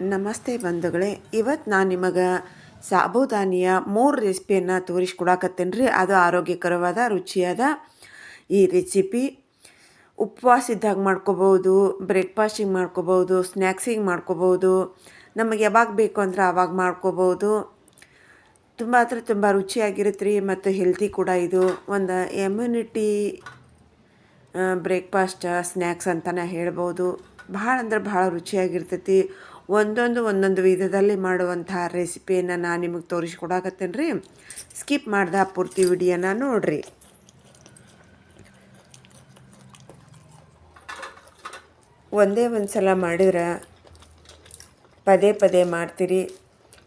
ನಮಸ್ತೆ ಬಂಧುಗಳೇ. ಇವತ್ತು ನಾನು ನಿಮಗೆ ಸಾಬುದಾನಿಯ ಮೂರು ರೆಸಿಪಿಯನ್ನು ತೋರಿಸ್ಕೊಡಾಕತ್ತೇನೆ ರೀ ಅದು ಆರೋಗ್ಯಕರವಾದ, ರುಚಿಯಾದ ಈ ರೆಸಿಪಿ ಉಪವಾಸ ಇದ್ದಾಗ ಮಾಡ್ಕೋಬೋದು ಬ್ರೇಕ್ಫಾಸ್ಟಿಗೆ ಮಾಡ್ಕೋಬೋದು ಸ್ನ್ಯಾಕ್ಸಿಗೆ ಮಾಡ್ಕೋಬೋದು, ನಮಗೆ ಯಾವಾಗ ಬೇಕು ಅಂದ್ರೆ ಆವಾಗ ಮಾಡ್ಕೋಬೋದು. ತುಂಬ ಅಂದರೆ ತುಂಬ ರುಚಿಯಾಗಿರುತ್ತೆ ರೀ ಮತ್ತು ಹೆಲ್ತಿ ಕೂಡ ಇದು. ಒಂದು ಎಮ್ಯುನಿಟಿ ಬ್ರೇಕ್ಫಾಸ್ಟ್ ಸ್ನ್ಯಾಕ್ಸ್ ಅಂತಲೇ ಹೇಳ್ಬೋದು. ಭಾಳ ಅಂದ್ರೆ ಭಾಳ ರುಚಿಯಾಗಿರ್ತೈತಿ. ಒಂದೊಂದು ಒಂದೊಂದು ವಿಧದಲ್ಲಿ ಮಾಡುವಂಥ ರೆಸಿಪಿಯನ್ನು ನಾನು ನಿಮಗೆ ತೋರಿಸ್ಕೊಡಾಕತ್ತೇನೆ ರೀ ಸ್ಕಿಪ್ ಮಾಡ್ದ ಪೂರ್ತಿ ವಿಡಿಯೋನ ನೋಡಿರಿ. ಒಂದೇ ಒಂದು ಸಲ ಮಾಡಿದ್ರೆ ಪದೇ ಪದೇ ಮಾಡ್ತೀರಿ.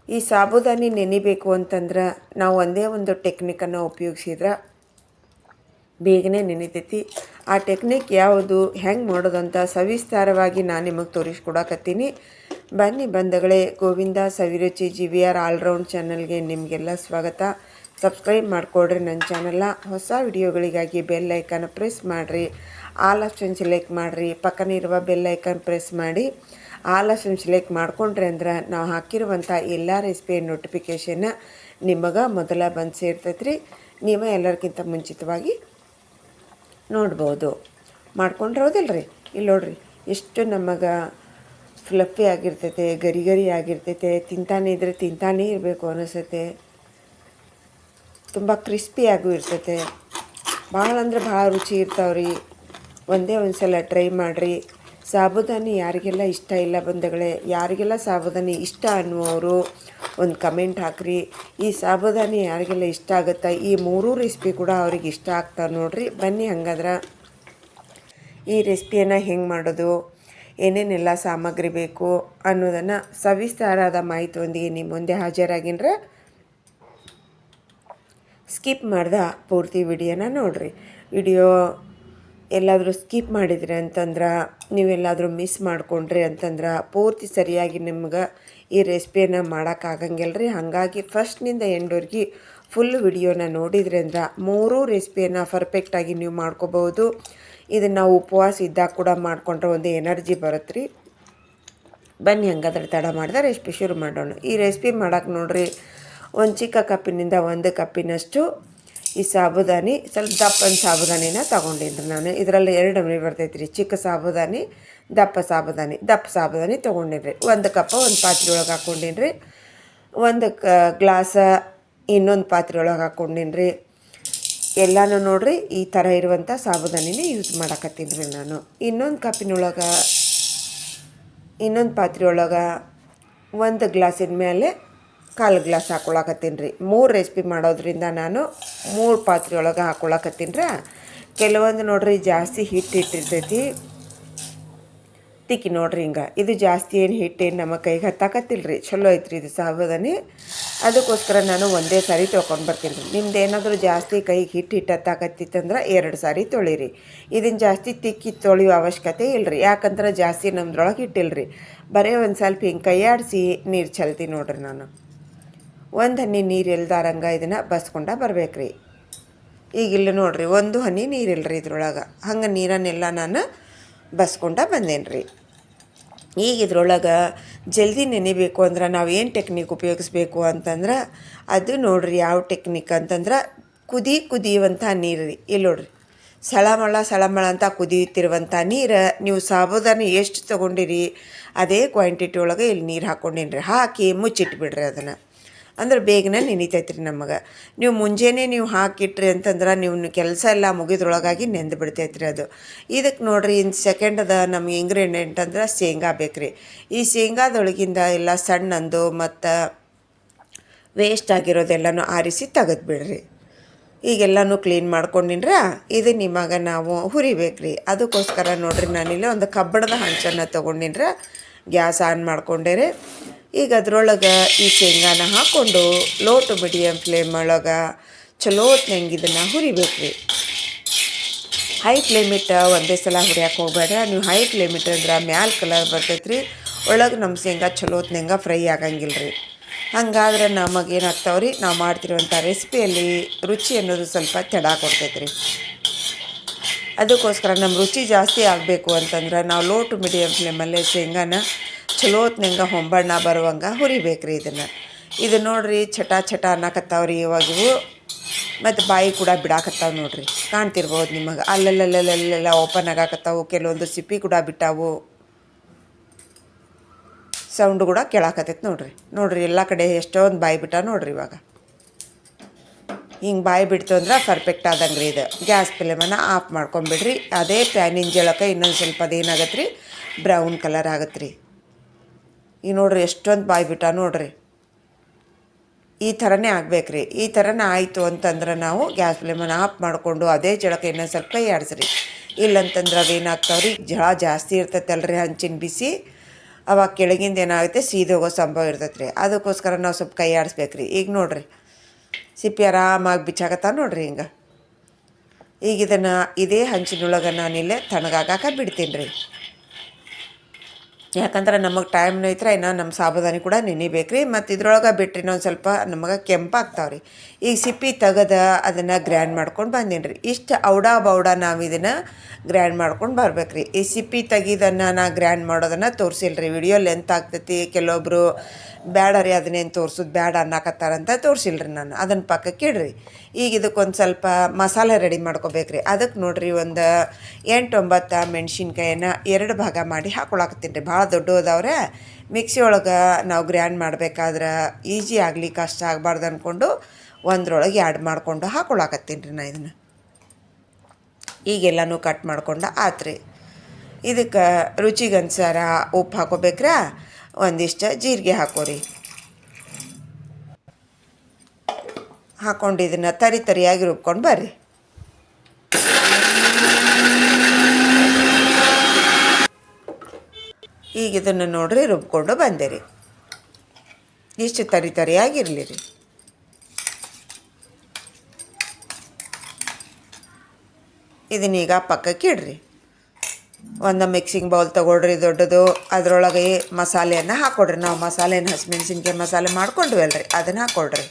ಈ ಸಾಬುದಾನಿ ನೆನಿಬೇಕು ಅಂತಂದ್ರೆ ನಾವು ಒಂದೇ ಒಂದು ಟೆಕ್ನಿಕನ್ನು ಉಪಯೋಗಿಸಿದ್ರೆ ಬೇಗನೆ ನೆನಿತೈತಿ. ಆ ಟೆಕ್ನಿಕ್ ಯಾವುದು, ಹೆಂಗೆ ಮಾಡೋದಂತ ಸವಿಸ್ತಾರವಾಗಿ ನಾನು ನಿಮಗೆ ತೋರಿಸ್ಕೊಡಕತ್ತೀನಿ. ಬನ್ನಿ ಬಂಧುಗಳೇ, Govinda Saviruchi G V R all round ಚಾನಲ್ಗೆ ನಿಮಗೆಲ್ಲ ಸ್ವಾಗತ. ಸಬ್ಸ್ಕ್ರೈಬ್ ಮಾಡಿಕೊಡ್ರಿ ನನ್ನ ಚಾನಲ್ನ ಹೊಸ ವಿಡಿಯೋಗಳಿಗಾಗಿ ಬೆಲ್ ಐಕನ್ ಪ್ರೆಸ್ ಮಾಡಿರಿ. ಆಲ್ ಆಪ್ಷನ್ ಸೆಲೆಕ್ಟ್ ಮಾಡಿರಿ. ಪಕ್ಕನೇ ಇರುವ ಬೆಲ್ ಐಕನ್ ಪ್ರೆಸ್ ಮಾಡಿ. ಆಲ್ ಆಪ್ಷನ್ ಸೆಲೆಕ್ಟ್ ಮಾಡಿಕೊಂಡ್ರೆ ಅಂದ್ರೆ ನಾವು ಹಾಕಿರುವಂಥ ಎಲ್ಲ ರೆಸಿಪಿ ನೋಟಿಫಿಕೇಷನ್ನ ನಿಮಗೆ ಮೊದಲ ಬಂದು ಸೇರ್ತೈತೆ ರೀ ನೀವು ಎಲ್ಲರಿಗಿಂತ ಮುಂಚಿತವಾಗಿ ನೋಡ್ಬೋದು. ಮಾಡ್ಕೊಂಡ್ರೆ ರೀ ಇಲ್ಲಿ ನೋಡ್ರಿ, ಎಷ್ಟು ನಮಗೆ ಫ್ಲಫಿ ಆಗಿರ್ತೈತೆ, ಗರಿ ಗರಿ ಆಗಿರ್ತೈತೆ, ತಿಂತಾನೆ ಇದ್ದರೆ ತಿಂತಾನೇ ಇರಬೇಕು ಅನಿಸುತ್ತೆ. ತುಂಬ ಕ್ರಿಸ್ಪಿಯಾಗೂ ಇರ್ತೈತೆ. ಭಾಳ ಅಂದ್ರೆ ಭಾಳ ರುಚಿ ಇರ್ತಾವೆ ರೀ ಒಂದೇ ಒಂದು ಸಲ ಟ್ರೈ ಮಾಡಿರಿ. ಸಾಬುದಾನಿ ಯಾರಿಗೆಲ್ಲ ಇಷ್ಟ ಇಲ್ಲ ಬಂಧುಗಳೇ, ಯಾರಿಗೆಲ್ಲ ಸಾಬುದಾನಿ ಇಷ್ಟ ಅನ್ನುವರು ಒಂದು ಕಮೆಂಟ್ ಹಾಕ್ರಿ. ಈ ಸಾಬುದಾನಿ ಯಾರಿಗೆಲ್ಲ ಇಷ್ಟ ಆಗುತ್ತೆ, ಈ ಮೂರೂ ರೆಸಿಪಿ ಕೂಡ ಅವ್ರಿಗೆ ಇಷ್ಟ ಆಗ್ತಾವೆ ನೋಡಿರಿ. ಬನ್ನಿ ಹಂಗಾದ್ರೆ. ಈ ರೆಸಿಪಿಯನ್ನು ಹೆಂಗೆ ಮಾಡೋದು? ಏನೇನೆಲ್ಲ ಸಾಮಗ್ರಿ ಬೇಕು ಅನ್ನೋದನ್ನು ಸವಿಸ್ತಾರಾದ ಮಾಹಿತಿಯೊಂದಿಗೆ ನಿಮ್ಮ ಮುಂದೆ ಹಾಜರಾಗಿನ್ರೆ. ಸ್ಕಿಪ್ ಮಾಡ್ದ ಪೂರ್ತಿ ವಿಡಿಯೋನ ನೋಡಿರಿ. ವಿಡಿಯೋ ಎಲ್ಲಾದರೂ ಸ್ಕಿಪ್ ಮಾಡಿದ್ರಿ ಅಂತಂದ್ರೆ, ನೀವೆಲ್ಲಾದರೂ ಮಿಸ್ ಮಾಡಿಕೊಂಡ್ರಿ ಅಂತಂದ್ರೆ, ಪೂರ್ತಿ ಸರಿಯಾಗಿ ನಿಮ್ಗೆ ಈ ರೆಸಿಪಿಯನ್ನು ಮಾಡೋಕ್ಕಾಗಂಗಿಲ್ಲ ರೀ ಹಾಗಾಗಿ ಫಸ್ಟ್ನಿಂದ ಎಂಡ್ವರೆಗೆ ಫುಲ್ ವಿಡಿಯೋನ ನೋಡಿದ್ರಿ ಅಂದ್ರೆ ಮೂರೂ ರೆಸಿಪಿಯನ್ನು ಪರ್ಫೆಕ್ಟಾಗಿ ನೀವು ಮಾಡ್ಕೋಬೋದು ಇದನ್ನು ನಾವು ಉಪವಾಸ ಇದ್ದಾಗ ಕೂಡ ಮಾಡಿಕೊಂಡ್ರೆ ಒಂದು ಎನರ್ಜಿ ಬರುತ್ತೆ ರೀ ಬನ್ನಿ, ಹಂಗಾದ್ರೆ ತಡ ಮಾಡಿದೆ ರೆಸಿಪಿ ಶುರು ಮಾಡೋಣ. ಈ ರೆಸಿಪಿ ಮಾಡೋಕೆ ನೋಡಿರಿ, ಒಂದು ಚಿಕ್ಕ ಕಪ್ಪಿನಿಂದ ಒಂದು ಕಪ್ಪಿನಷ್ಟು ಈ ಸಾಬುದಾನಿ, ಸ್ವಲ್ಪ ದಪ್ಪನ ಸಾಬುದಾನಿನ ತೊಗೊಂಡಿನ್ರಿ ನಾನು. ಇದರಲ್ಲಿ ಎರಡು ನಮೂನೆ ಬರ್ತೈತೆ ರೀ ಚಿಕ್ಕ ಸಾಬುದಾನಿ, ದಪ್ಪ ಸಾಬುದಾನಿ. ದಪ್ಪ ಸಾಬುದಾನಿ ತೊಗೊಂಡಿನ್ರಿ. ಒಂದು ಕಪ್ಪ ಒಂದು ಪಾತ್ರೆ ಒಳಗೆ ಹಾಕ್ಕೊಂಡಿನ್ರಿ ಒಂದು ಕ, ಗ್ಲಾಸ ಇನ್ನೊಂದು ಪಾತ್ರೆ ಒಳಗೆ ಹಾಕ್ಕೊಂಡಿನ್ರಿ ಎಲ್ಲನೂ ನೋಡ್ರಿ ಈ ಥರ ಇರುವಂಥ ಸಾಬುದಾನಿನೇ ಯೂಸ್ ಮಾಡಕತ್ತೀನಿ ರೀ ನಾನು. ಇನ್ನೊಂದು ಕಪ್ಪಿನೊಳಗೆ, ಇನ್ನೊಂದು ಪಾತ್ರೆ ಒಳಗೆ ಒಂದು ಗ್ಲಾಸಿನ ಮೇಲೆ ಕಾಲು ಗ್ಲಾಸ್ ಹಾಕೊಳಕತ್ತೀನಿ ರೀ. ಮೂರು ರೆಸಿಪಿ ಮಾಡೋದ್ರಿಂದ ನಾನು ಮೂರು ಪಾತ್ರೆ ಒಳಗೆ ಹಾಕೊಳಕತ್ತೀನಿ ರೀ. ಕೆಲವೊಂದು ನೋಡ್ರಿ ಜಾಸ್ತಿ ಹಿಟ್ಟು ಇಟ್ಟಿರ್ತೈತಿ ತಿಕ್ಕಿ ನೋಡ್ರಿ ಹಿಂಗೆ. ಇದು ಜಾಸ್ತಿ ಏನು ಹಿಟ್ಟೇನು ನಮ್ಮ ಕೈಗೆ ಹತ್ತಾಕತ್ತಿಲ್ಲ ಚಲೋ ಐತ್ರಿ ಇದು ಸಾವಧಾನಿ ಅದಕ್ಕೋಸ್ಕರ ನಾನು ಒಂದೇ ಸಾರಿ ತೊಗೊಂಡು ಬರ್ತೀನಿ ರೀ. ನಿಮ್ದು ಏನಾದರೂ ಜಾಸ್ತಿ ಕೈಗೆ ಹಿಟ್ಟು ಹಿಟ್ಟು ಹತ್ತಾಕತ್ತಿತ್ತಂದ್ರೆ ಎರಡು ಸಾರಿ ತೊಳಿರಿ. ಇದನ್ನು ಜಾಸ್ತಿ ತಿಕ್ಕಿ ತೊಳೆಯೋ ಅವಶ್ಯಕತೆ ಇಲ್ಲ ರೀ ಯಾಕಂದ್ರೆ ಜಾಸ್ತಿ ನಮ್ದ್ರೊಳಗೆ ಹಿಟ್ಟಿಲ್ಲ ರೀ ಬರೀ ಒಂದು ಸ್ವಲ್ಪ ಹಿಂಗೆ ಕೈಯಾಡಿಸಿ ನೀರು ಚಲ್ತಿ ನೋಡ್ರಿ ನಾನು. ಒಂದು ಹನಿ ನೀರು ಇಲ್ದಾರಂಗೆ ಇದನ್ನು ಬಸ್ಕೊಂಡ ಬರ್ಬೇಕು ರೀ ಈಗ ಇಲ್ಲ ನೋಡ್ರಿ, ಒಂದು ಹನಿ ನೀರಿಲ್ಲ ರೀ ಇದ್ರೊಳಗೆ. ಹಂಗೆ ನೀರನ್ನೆಲ್ಲ ನಾನು ಬಸ್ಕೊಂಡ ಬಂದೇನ್ರಿ. ಈಗ ಇದ್ರೊಳಗೆ ಜಲ್ದಿ ನೆನಿಬೇಕು ಅಂದ್ರೆ ನಾವು ಏನು ಟೆಕ್ನಿಕ್ ಉಪಯೋಗಿಸ್ಬೇಕು ಅಂತಂದ್ರೆ ಅದು ನೋಡ್ರಿ ಯಾವ ಟೆಕ್ನಿಕ್ ಅಂತಂದ್ರೆ ಕುದಿ ಕುದಿಯುವಂಥ ನೀರು ರೀ. ಇಲ್ಲಿ ನೋಡ್ರಿ. ಸಳಮಳ ಸಳಮಳ ಅಂತ ಕುದಿಯುತ್ತಿರುವಂಥ ನೀರು ನೀವು ಸಾಬುದಾನ ಎಷ್ಟು ತೊಗೊಂಡಿರಿ, ಅದೇ ಕ್ವಾಂಟಿಟಿ ಒಳಗೆ ಇಲ್ಲಿ ನೀರು ಹಾಕ್ಕೊಂಡೀನಿ ರೀ ಹಾಕಿ ಮುಚ್ಚಿಟ್ಬಿಡ್ರಿ ಅದನ್ನು. ಅಂದ್ರೆ ಬೇಗನೆ ನೆನಿತೈತೆ ರೀ ನಮಗೆ. ನೀವು ಮುಂಜಾನೆ ನೀವು ಹಾಕಿಟ್ರಿ ಅಂತಂದ್ರೆ ನೀವು ಕೆಲಸ ಎಲ್ಲ ಮುಗಿದ್ರೊಳಗಾಗಿ ನೆಂದು ಬಿಡ್ತೈತೆ ರೀ ಅದು. ಇದಕ್ಕೆ ನೋಡಿರಿ ಇನ್ನು ಅದ ನಮ್ಗೆ ಇಂಗ್ರೀಡಿಯೆಂಟ್ ಅಂದ್ರೆ ಶೇಂಗಾ ಬೇಕ್ರಿ. ಈ ಶೇಂಗಾದೊಳಗಿಂದ ಎಲ್ಲ ಸಣ್ಣಂದು ಮತ್ತು ವೇಸ್ಟ್ ಆಗಿರೋದೆಲ್ಲನೂ ಆರಿಸಿ ತೆಗೆದ್ಬಿಡ್ರಿ ಈಗೆಲ್ಲನೂ ಕ್ಲೀನ್ ಮಾಡ್ಕೊಂಡಿನ್ರ? ಇದು ನಿಮಗೆ ನಾವು ಹುರಿಬೇಕ್ರಿ. ಅದಕ್ಕೋಸ್ಕರ ನೋಡ್ರಿ ನಾನಿಲ್ಲ ಒಂದು ಕಬ್ಬಣದ ಹಂಚನ್ನು ತೊಗೊಂಡಿನ್ರ? Gas on ಮಾಡ್ಕೊಂಡೇರೆ. ಈಗ ಅದರೊಳಗೆ ಈ ಶೇಂಗಾನ ಹಾಕ್ಕೊಂಡು ಲೋ ಟು ಮೀಡಿಯಮ್ ಫ್ಲೇಮ್ ಒಳಗೆ. ಚಲೋ ಹೊತ್ನಂಗೆ ಇದನ್ನು ಹುರಿಬೇಕು ರೀ ಹೈ ಫ್ಲೇಮ್ ಇಟ್ಟು ಒಂದೇ ಸಲ ಹುರಿಯಕ್ಕೆ ಹೋಗ್ಬೇಡ ನೀವು ಹೈ ಫ್ಲೇಮ್ ಅಂದ್ರೆ ಮ್ಯಾಲೆ ಕಲರ್ ಬರ್ತೈತೆ ರೀ ಒಳಗೆ ನಮ್ಮ ಶೇಂಗಾ ಚಲೋ ಫ್ರೈ ಆಗಂಗಿಲ್ಲ ರೀ ಹಂಗಾದ್ರೆ ನಮಗೆ ಏನಾಗ್ತಾವೆ ರೀ ನಾವು ಮಾಡ್ತಿರುವಂಥ ರೆಸಿಪಿಯಲ್ಲಿ ರುಚಿ ಅನ್ನೋದು ಸ್ವಲ್ಪ ತಡ ಕೊಡ್ತೈತೆ ರೀ ಅದಕ್ಕೋಸ್ಕರ ನಮ್ಮ ರುಚಿ ಜಾಸ್ತಿ ಆಗಬೇಕು ಅಂತಂದ್ರೆ ನಾವು ಲೋ ಟು ಮೀಡಿಯಮ್ ಫ್ಲೇಮಲ್ಲೇ ಶೇಂಗಾನ ಚಲೋ ಹೊಂಬಣ್ಣ ಬರುವಂಗೆ ಹುರಿಬೇಕ್ರಿ ಇದನ್ನು. ಇದು ನೋಡ್ರಿ ಚಟ ಚಟ ಅನ್ನಕತ್ತಾವ್ರಿ ಇವಾಗ ಇವು ಮತ್ತು ಬಾಯಿ ಕೂಡ ಬಿಡಾಕತ್ತಾವ ನೋಡ್ರಿ. ಕಾಣ್ತಿರ್ಬೋದು ನಿಮಗೆ. ಅಲ್ಲಲ್ಲಲ್ಲಲ್ಲೆಲ್ಲ ಓಪನ್ ಆಗಾಕತ್ತಾವು. ಕೆಲವೊಂದು ಸಿಪ್ಪಿ ಕೂಡ ಬಿಟ್ಟಾವು. ಸೌಂಡ್ ಕೂಡ ಕೇಳಾಕತ್ತೈತೆ ನೋಡ್ರಿ. ನೋಡ್ರಿ ಎಲ್ಲ ಕಡೆ ಎಷ್ಟೊಂದು ಬಾಯಿ ಬಿಟ್ಟ ನೋಡ್ರಿ ಇವಾಗ. ಹಿಂಗೆ ಬಾಯಿ ಬಿಡ್ತು ಅಂದ್ರೆ ಪರ್ಫೆಕ್ಟ್ ಆದಂಗೆ ರೀ ಇದು. ಗ್ಯಾಸ್ ಫ್ಲೇಮನ್ನು ಆಫ್ ಮಾಡ್ಕೊಂಬಿಡ್ರಿ. ಅದೇ ಪ್ಯಾನಿನ ಜಳಕ ಇನ್ನೊಂದು ಸ್ವಲ್ಪ ಅದೇನಾಗತ್ತೆ ರೀ ಬ್ರೌನ್ ಕಲರ್ ಆಗತ್ತೆ ರೀ ಈಗ ನೋಡ್ರಿ ಎಷ್ಟೊಂದು ಬಾಯಿ ಬಿಟ್ಟ ನೋಡ್ರಿ. ಈ ಥರನೇ ಆಗ್ಬೇಕ್ರಿ. ಈ ಥರನೇ ಆಯಿತು ಅಂತಂದ್ರೆ ನಾವು ಗ್ಯಾಸ್ ಫ್ಲೇಮನ್ನು ಆಫ್ ಮಾಡಿಕೊಂಡು ಅದೇ ಜಳಕ್ಕೆ ಇನ್ನೊಂದು ಸ್ವಲ್ಪ ಕೈ ಆಡಿಸ್ರಿ ಇಲ್ಲಂತಂದ್ರೆ ಅವೇನಾಗ್ತಾವ್ರಿ ಜಳ ಜಾಸ್ತಿ ಇರ್ತೈತಲ್ರಿ ಹಂಚಿನ ಬಿಸಿ. ಅವಾಗ ಕೆಳಗಿಂದ ಏನಾಗುತ್ತೆ? ಸೀದೋಗೋ ಸಂಭವ ಇರ್ತೈತೆ ರೀ ಅದಕ್ಕೋಸ್ಕರ ನಾವು ಸ್ವಲ್ಪ ಕೈ ಆಡಿಸ್ಬೇಕ್ರಿ ಈಗ ನೋಡ್ರಿ. ಸಿಪ್ಪಿ ಆರಾಮಾಗಿ ಬಿಚ್ಚಾಕತ್ತ ನೋಡ್ರಿ ಹಿಂಗೆ. ಈಗ ಇದನ್ನು, ಇದೇ ಹಂಚಿನೊಳಗೆ ನಾನಿಲ್ಲೇ ತಣ್ಣಗಾಗಾಕ ಬಿಡ್ತೀನಿ ರೀ ಯಾಕಂದ್ರೆ ನಮಗೆ ಟೈಮ್ನು ಐತ್ರ ಇನ್ನು ನಮ್ಮ ಸಾಬುದಾನಿ ಕೂಡ ನೆನಿಬೇಕು ರೀ ಮತ್ತು ಇದ್ರೊಳಗೆ ಬಿಟ್ಟರೆ ಇನ್ನೊಂದು ಸ್ವಲ್ಪ ನಮಗೆ ಕೆಂಪಾಗ್ತಾವೆ ರೀ ಈಗ ಸಿಪ್ಪಿ ತೆಗೆದ ಅದನ್ನು ಗ್ರ್ಯಾಂಡ್ ಮಾಡ್ಕೊಂಡು ಬಂದೀನಿ ರೀ ಇಷ್ಟು ಔಡ ಬೌಡ ನಾವು ಇದನ್ನು ಗ್ರ್ಯಾಂಡ್ ಮಾಡ್ಕೊಂಡು ಬರ್ಬೇಕು ರೀ ಈ ಸಿಪ್ಪಿ ತೆಗೆದನ್ನು ನಾ ಗ್ರ್ಯಾಂಡ್ ಮಾಡೋದನ್ನು ತೋರಿಸಿಲ್ಲ ರೀ ವಿಡಿಯೋ ಲೆಂತ್ ಆಗ್ತೈತಿ. ಕೆಲವೊಬ್ಬರು ಬೇಡ ರೀ ಅದನ್ನೇನು ತೋರ್ಸೋದು ಬೇಡ ಅನ್ನಕತ್ತಾರಂತ ತೋರಿಸಿಲ್ಲ ರೀ ನಾನು. ಅದನ್ನು ಪಕ್ಕಕ್ಕೆ ಇಡ್ರಿ. ಈಗ ಇದಕ್ಕೊಂದು ಸ್ವಲ್ಪ ಮಸಾಲೆ ರೆಡಿ ಮಾಡ್ಕೋಬೇಕ್ರಿ. ಅದಕ್ಕೆ ನೋಡಿರಿ ಒಂದು ಎಂಟು ಒಂಬತ್ತು ಮೆಣಸಿನ್ಕಾಯಿನ ಎರಡು ಭಾಗ ಮಾಡಿ ಹಾಕೊಳಕತ್ತೀನಿ ರೀ ಭಾಳ ದೊಡ್ಡ ಹೋದವ್ರೆ ಮಿಕ್ಸಿ ಒಳಗೆ ನಾವು ಗ್ರ್ಯಾಂಡ್ ಮಾಡ್ಬೇಕಾದ್ರೆ ಈಜಿ ಆಗಲಿ ಕಷ್ಟ ಆಗಬಾರ್ದು ಅಂದ್ಕೊಂಡು ಒಂದ್ರೊಳಗೆ ಆ್ಯಡ್ ಮಾಡಿಕೊಂಡು ಹಾಕೊಳಕತ್ತೀನಿ ರೀ ನಾ ಇದನ್ನು. ಈಗೆಲ್ಲನೂ ಕಟ್ ಮಾಡ್ಕೊಂಡು ಆತ್ರಿ. ಇದಕ್ಕೆ ರುಚಿಗೆ ಅನ್ಸಾರ ಉಪ್ಪು ಹಾಕೋಬೇಕ್ರಾ? ಒಂದಿಷ್ಟು ಜೀರಿಗೆ ಹಾಕೋರಿ. ಹಾಕೊಂಡು ಇದನ್ನು ತರಿ ತರಿಯಾಗಿ ರುಬ್ಕೊಂಡು ಬರ್ರಿ. ಈಗ ಇದನ್ನು ನೋಡ್ರಿ ರುಬ್ಕೊಂಡು ಬಂದೆ ರೀ ಇಷ್ಟು ತರಿ ತರಿಯಾಗಿರಲಿ ರೀ ಇದನ್ನೀಗ ಪಕ್ಕಕ್ಕೆ ಇಡ್ರಿ. ಒಂದು ಮಿಕ್ಸಿಂಗ್ ಬೌಲ್ ತೊಗೊಳ್ರಿ, ದೊಡ್ಡದು. ಅದರೊಳಗೆ ಮಸಾಲೆಯನ್ನು ಹಾಕ್ಕೊಡ್ರಿ ನಾವು ಮಸಾಲೆನ ಹಸಿಮೆಣ್ಸಿನ್ಕಾಯಿ ಮಸಾಲೆ ಮಾಡ್ಕೊಂಡ್ವಲ್ರಿ, ಅದನ್ನು ಹಾಕ್ಕೊಡ್ರಿ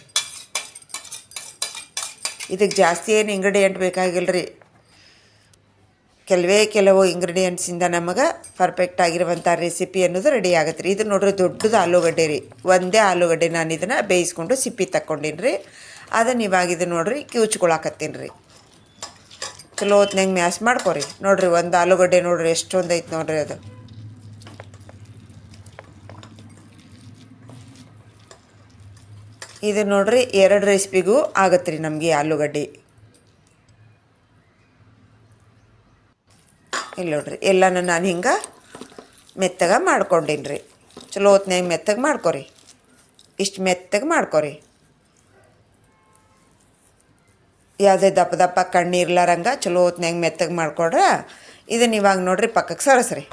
ಇದಕ್ಕೆ ಜಾಸ್ತಿ ಏನು ಇಂಗ್ರೀಡಿಯೆಂಟ್ ಬೇಕಾಗಿಲ್ಲರಿ ಕೆಲವೇ ಕೆಲವು ಇಂಗ್ರೀಡಿಯೆಂಟ್ಸಿಂದ ನಮಗೆ ಪರ್ಫೆಕ್ಟ್ ಆಗಿರುವಂಥ ರೆಸಿಪಿ ಅನ್ನೋದು ರೆಡಿ ಆಗುತ್ತೆ ರೀ ಇದು ನೋಡ್ರಿ, ದೊಡ್ಡದು ಆಲೂಗಡ್ಡೆ ರೀ. ಒಂದೇ ಆಲೂಗಡ್ಡೆ ನಾನು ಇದನ್ನು ಬೇಯಿಸ್ಕೊಂಡು ಸಿಪ್ಪಿ ತಕ್ಕೊಂಡೀನಿ ರೀ ಅದನ್ನು ಇವಾಗ ಇದು ನೋಡ್ರಿ ಕಿವುಚ್ಕೊಳಕತ್ತೀನಿ ರೀ ಚಲೋ ಹೊತ್ನಾಗ ಮ್ಯಾಸ್ ಮಾಡ್ಕೊರಿ. ನೋಡ್ರಿ ಒಂದು ಆಲೂಗಡ್ಡೆ ನೋಡ್ರಿ ಎಷ್ಟೊಂದು ಐತೆ ನೋಡ್ರಿ ಅದು. ಇದು ನೋಡ್ರಿ ಎರಡು ರೆಸಿಪಿಗೂ ಆಗತ್ತೆ ರೀ ನಮಗೆ ಆಲೂಗಡ್ಡೆ. ಇಲ್ಲ ನೋಡ್ರಿ, ಎಲ್ಲನೂ ನಾನು ಹಿಂಗೆ ಮೆತ್ತಗೆ ಮಾಡ್ಕೊಂಡೀನಿ ರೀ ಚಲೋ ಹೊತ್ನಾಗ ಮೆತ್ತಗೆ ಮಾಡ್ಕೊರಿ. ಇಷ್ಟು ಮೆತ್ತಗೆ ಮಾಡ್ಕೊರಿ. ಯಾವುದೇ ದಪ್ಪ ದಪ್ಪ ಕಣ್ಣು ಇರ್ಲಾರಂಗ ಚಲೋ ಹೊತ್ನಾಗ ಮೆತ್ತಗೆ ಮಾಡಿಕೊಡ್ರೆ. ಇದನ್ನು ಇವಾಗ ನೋಡ್ರಿ ಪಕ್ಕಕ್ಕೆ ಸರಸ್ರಿ.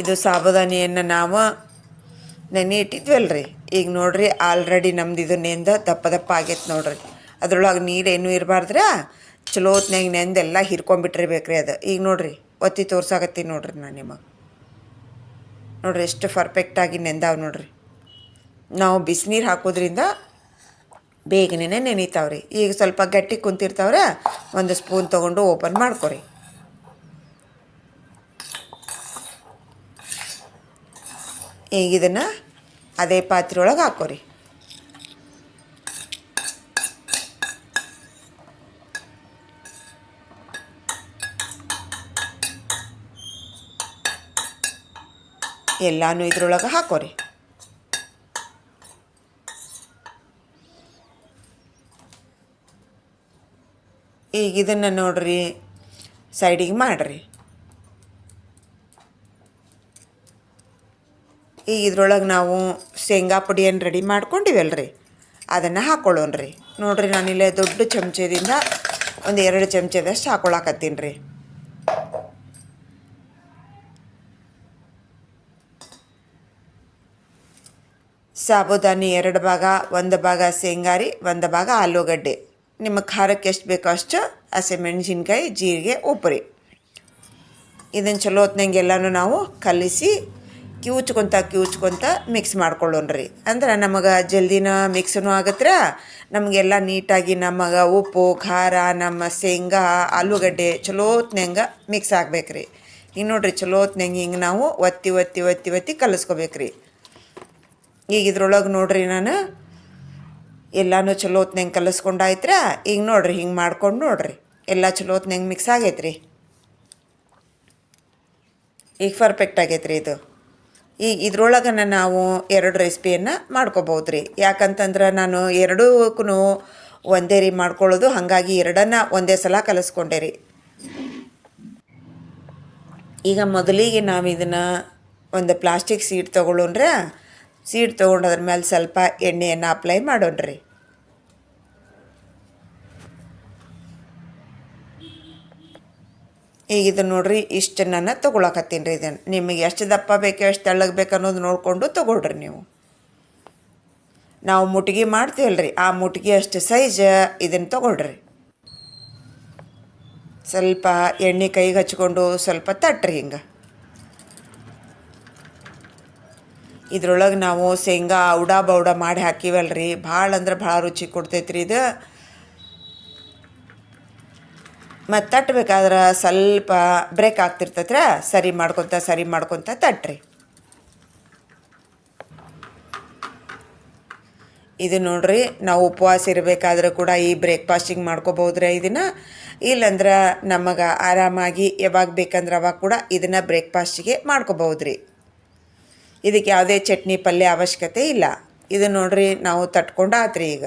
ಇದು ಸಾಬುದಾನಿಯನ್ನು ನಾವು ನೆನೆ ಇಟ್ಟಿದ್ವಲ್ರಿ. ಈಗ ನೋಡ್ರಿ ಆಲ್ರೆಡಿ ನಮ್ದು ಇದು ನೆಂದ ದಪ್ಪ ದಪ್ಪ ಆಗೈತೆ ನೋಡ್ರಿ. ಅದ್ರೊಳಗೆ ನೀರೇನು ಇರಬಾರ್ದ್ರೆ? ಚಲೋ ಹೊತ್ನಾಗ ನೆಂದೆಲ್ಲ ಹಿರ್ಕೊಂಬಿಟ್ಟಿರ್ಬೇಕ್ರಿ ಅದು. ಈಗ ನೋಡ್ರಿ ಒತ್ತಿ ತೋರ್ಸಾಕತ್ತೀನಿ ನೋಡ್ರಿ ನಾನು ನಿಮಗೆ. ನೋಡ್ರಿ ಎಷ್ಟು ಪರ್ಫೆಕ್ಟಾಗಿ ನೆಂದಾವ ನೋಡ್ರಿ. ನಾವು ಬಿಸಿನೀರು ಹಾಕೋದ್ರಿಂದ ಬೇಗನೆ ನೆನೀತಾವ್ರಿ. ಈಗ ಸ್ವಲ್ಪ ಗಟ್ಟಿ ಕುಂತಿರ್ತಾವ್ರೆ, ಒಂದು ಸ್ಪೂನ್ ತೊಗೊಂಡು ಓಪನ್ ಮಾಡ್ಕೊರಿ. ಈಗ ಇದನ್ನು ಅದೇ ಪಾತ್ರೆ ಒಳಗೆ ಹಾಕೋರಿ. ಎಲ್ಲಾನು ಇದ್ರೊಳಗೆ ಹಾಕೋರಿ. ಈಗ ಇದನ್ನು ನೋಡ್ರಿ ಸೈಡಿಗೆ ಮಾಡಿರಿ. ಈಗ ಇದ್ರೊಳಗೆ ನಾವು ಶೇಂಗಾ ಪುಡಿಯನ್ನು ರೆಡಿ ಮಾಡ್ಕೊಂಡಿವಲ್ರಿ. ಅದನ್ನು ಹಾಕ್ಕೊಳ್ಳೋಣ್ರಿ ನೋಡ್ರಿ ನಾನಿಲ್ಲೇ ದೊಡ್ಡ ಚಮಚದಿಂದ ಒಂದು ಎರಡು ಚಮಚದಷ್ಟು ಹಾಕೊಳಕತ್ತೀನಿ ರೀ ಸಾಬುದಾನಿ ಎರಡು ಭಾಗ, ಒಂದು ಭಾಗ ಶೇಂಗಾರಿ ಒಂದು ಭಾಗ ಆಲೂಗಡ್ಡೆ. ನಿಮ್ಮ ಖಾರಕ್ಕೆ ಎಷ್ಟು ಬೇಕೋ ಅಷ್ಟು ಹಸಿಮೆಣ್ಸಿನ್ಕಾಯಿ, ಜೀರಿಗೆ ಉಪ್ಪು ರೀ ಇದನ್ನು ಚಲೋ ಹೊತ್ನಂಗೆ ನಾವು ಕಲಿಸಿ ಕಿವುಚ್ಕೊಂತ ಕಿವುಚ್ಕೊಂತ ಮಿಕ್ಸ್ ಮಾಡ್ಕೊಳ್ಳೋಣ ರೀ ಅಂದ್ರೆ ನಮಗೆ ಜಲ್ದಿನ ಮಿಕ್ಸೂ ಆಗತ್ರ ನಮಗೆಲ್ಲ ನೀಟಾಗಿ ನಮಗೆ ಉಪ್ಪು, ಖಾರ, ನಮ್ಮ ಶೇಂಗಾ, ಆಲೂಗಡ್ಡೆ ಚಲೋತ್ನಂಗ ಮಿಕ್ಸ್ ಆಗ್ಬೇಕು ರೀ ಈಗ ನೋಡ್ರಿ ಚಲೋತ್ನಂಗೆ ಹಿಂಗೆ ನಾವು ಒತ್ತಿ ಒತ್ತಿ ಒತ್ತಿ ಒತ್ತಿ ಕಲಿಸ್ಕೋಬೇಕ್ರಿ. ಈಗ ಇದ್ರೊಳಗೆ ನೋಡ್ರಿ ನಾನು ಎಲ್ಲನೂ ಚಲೋತ್ನಂಗೆ ಕಲಿಸ್ಕೊಂಡಾಯ್ತ್ರ ಈಗ ನೋಡ್ರಿ, ಹಿಂಗೆ ಮಾಡ್ಕೊಂಡು ನೋಡ್ರಿ. ಎಲ್ಲ ಚಲೋತ್ನಂಗೆ ಮಿಕ್ಸ್ ಆಗೈತ್ರಿ. ಈಗ ಪರ್ಫೆಕ್ಟ್ ಆಗೈತೆ ರೀ ಇದು. ಈಗ ಇದ್ರೊಳಗನ ನಾವು ಎರಡು ರೆಸಿಪಿಯನ್ನು ಮಾಡ್ಕೋಬೋದು ರೀ ಯಾಕಂತಂದ್ರೆ ನಾನು ಎರಡಕ್ಕೂ ಒಂದೇ ರೀ ಮಾಡ್ಕೊಳ್ಳೋದು, ಹಾಗಾಗಿ ಎರಡನ್ನ ಒಂದೇ ಸಲ ಕಲಿಸ್ಕೊಂಡೆ ರೀ. ಈಗ ಮೊದಲಿಗೆ ನಾವು ಇದನ್ನು ಒಂದು ಪ್ಲಾಸ್ಟಿಕ್ ಸೀಟ್ ತೊಗೊಳ್ಳೋಣ್ರೆ ಸೀಟ್ ತೊಗೊಂಡು ಅದ್ರ ಮೇಲೆ ಸ್ವಲ್ಪ ಎಣ್ಣೆಯನ್ನು ಅಪ್ಲೈ ಮಾಡೋಣ್ರಿ. ಈಗ ಇದು ನೋಡ್ರಿ ಇಷ್ಟು ನಾನು ತೊಗೊಳಕತ್ತೀನಿ ರೀ ಇದನ್ನು ನಿಮಗೆ ಎಷ್ಟು ದಪ್ಪ ಬೇಕು ಎಷ್ಟು ತೆಳ್ಳಗೆ ಬೇಕು ಅನ್ನೋದು ನೋಡಿಕೊಂಡು ತೊಗೊಳ್ರಿ ನೀವು. ನಾವು ಮುಟ್ಗಿ ಮಾಡ್ತೀವಲ್ರಿ, ಆ ಮುಟ್ಗಿ ಅಷ್ಟು ಸೈಜ್ ಇದನ್ನು ತೊಗೊಳ್ರಿ. ಸ್ವಲ್ಪ ಎಣ್ಣೆ ಕೈಗೆ ಹಚ್ಕೊಂಡು ಸ್ವಲ್ಪ ತಟ್ಟ್ರಿ ಹಿಂಗೆ. ಇದ್ರೊಳಗೆ ನಾವು ಶೇಂಗಾ ಔಡ ಬೌಡ ಮಾಡಿ ಹಾಕಿವಲ್ರಿ. ಭಾಳ ಅಂದ್ರೆ ಭಾಳ ರುಚಿ ಕೊಡ್ತೈತ್ರಿ ಇದು. ಮತ್ತು ತಟ್ಟಬೇಕಾದ್ರೆ ಸ್ವಲ್ಪ ಬ್ರೇಕ್ ಆಗ್ತಿರ್ತೈತ್ರ. ಸರಿ ಮಾಡ್ಕೊತ ಸರಿ ಮಾಡ್ಕೊತ ತಟ್ರಿ. ಇದು ನೋಡ್ರಿ, ನಾವು ಉಪವಾಸ ಇರಬೇಕಾದ್ರೆ ಕೂಡ ಈ ಬ್ರೇಕ್ಫಾಸ್ಟಿಂಗ್ ಮಾಡ್ಕೋಬೋದ್ರಿ ಇದನ್ನು. ಇಲ್ಲಂದ್ರೆ ನಮಗೆ ಆರಾಮಾಗಿ ಯಾವಾಗ ಬೇಕಂದ್ರೆ ಅವಾಗ ಕೂಡ ಇದನ್ನು ಬ್ರೇಕ್ಫಾಸ್ಟಿಗೆ ಮಾಡ್ಕೋಬೋದ್ರಿ ಇದಕ್ಕೆ ಯಾವುದೇ ಚಟ್ನಿ ಪಲ್ಯ ಅವಶ್ಯಕತೆ ಇಲ್ಲ. ಇದು ನೋಡ್ರಿ ನಾವು ತಟ್ಕೊಂಡಾತ್ರಿ ಈಗ.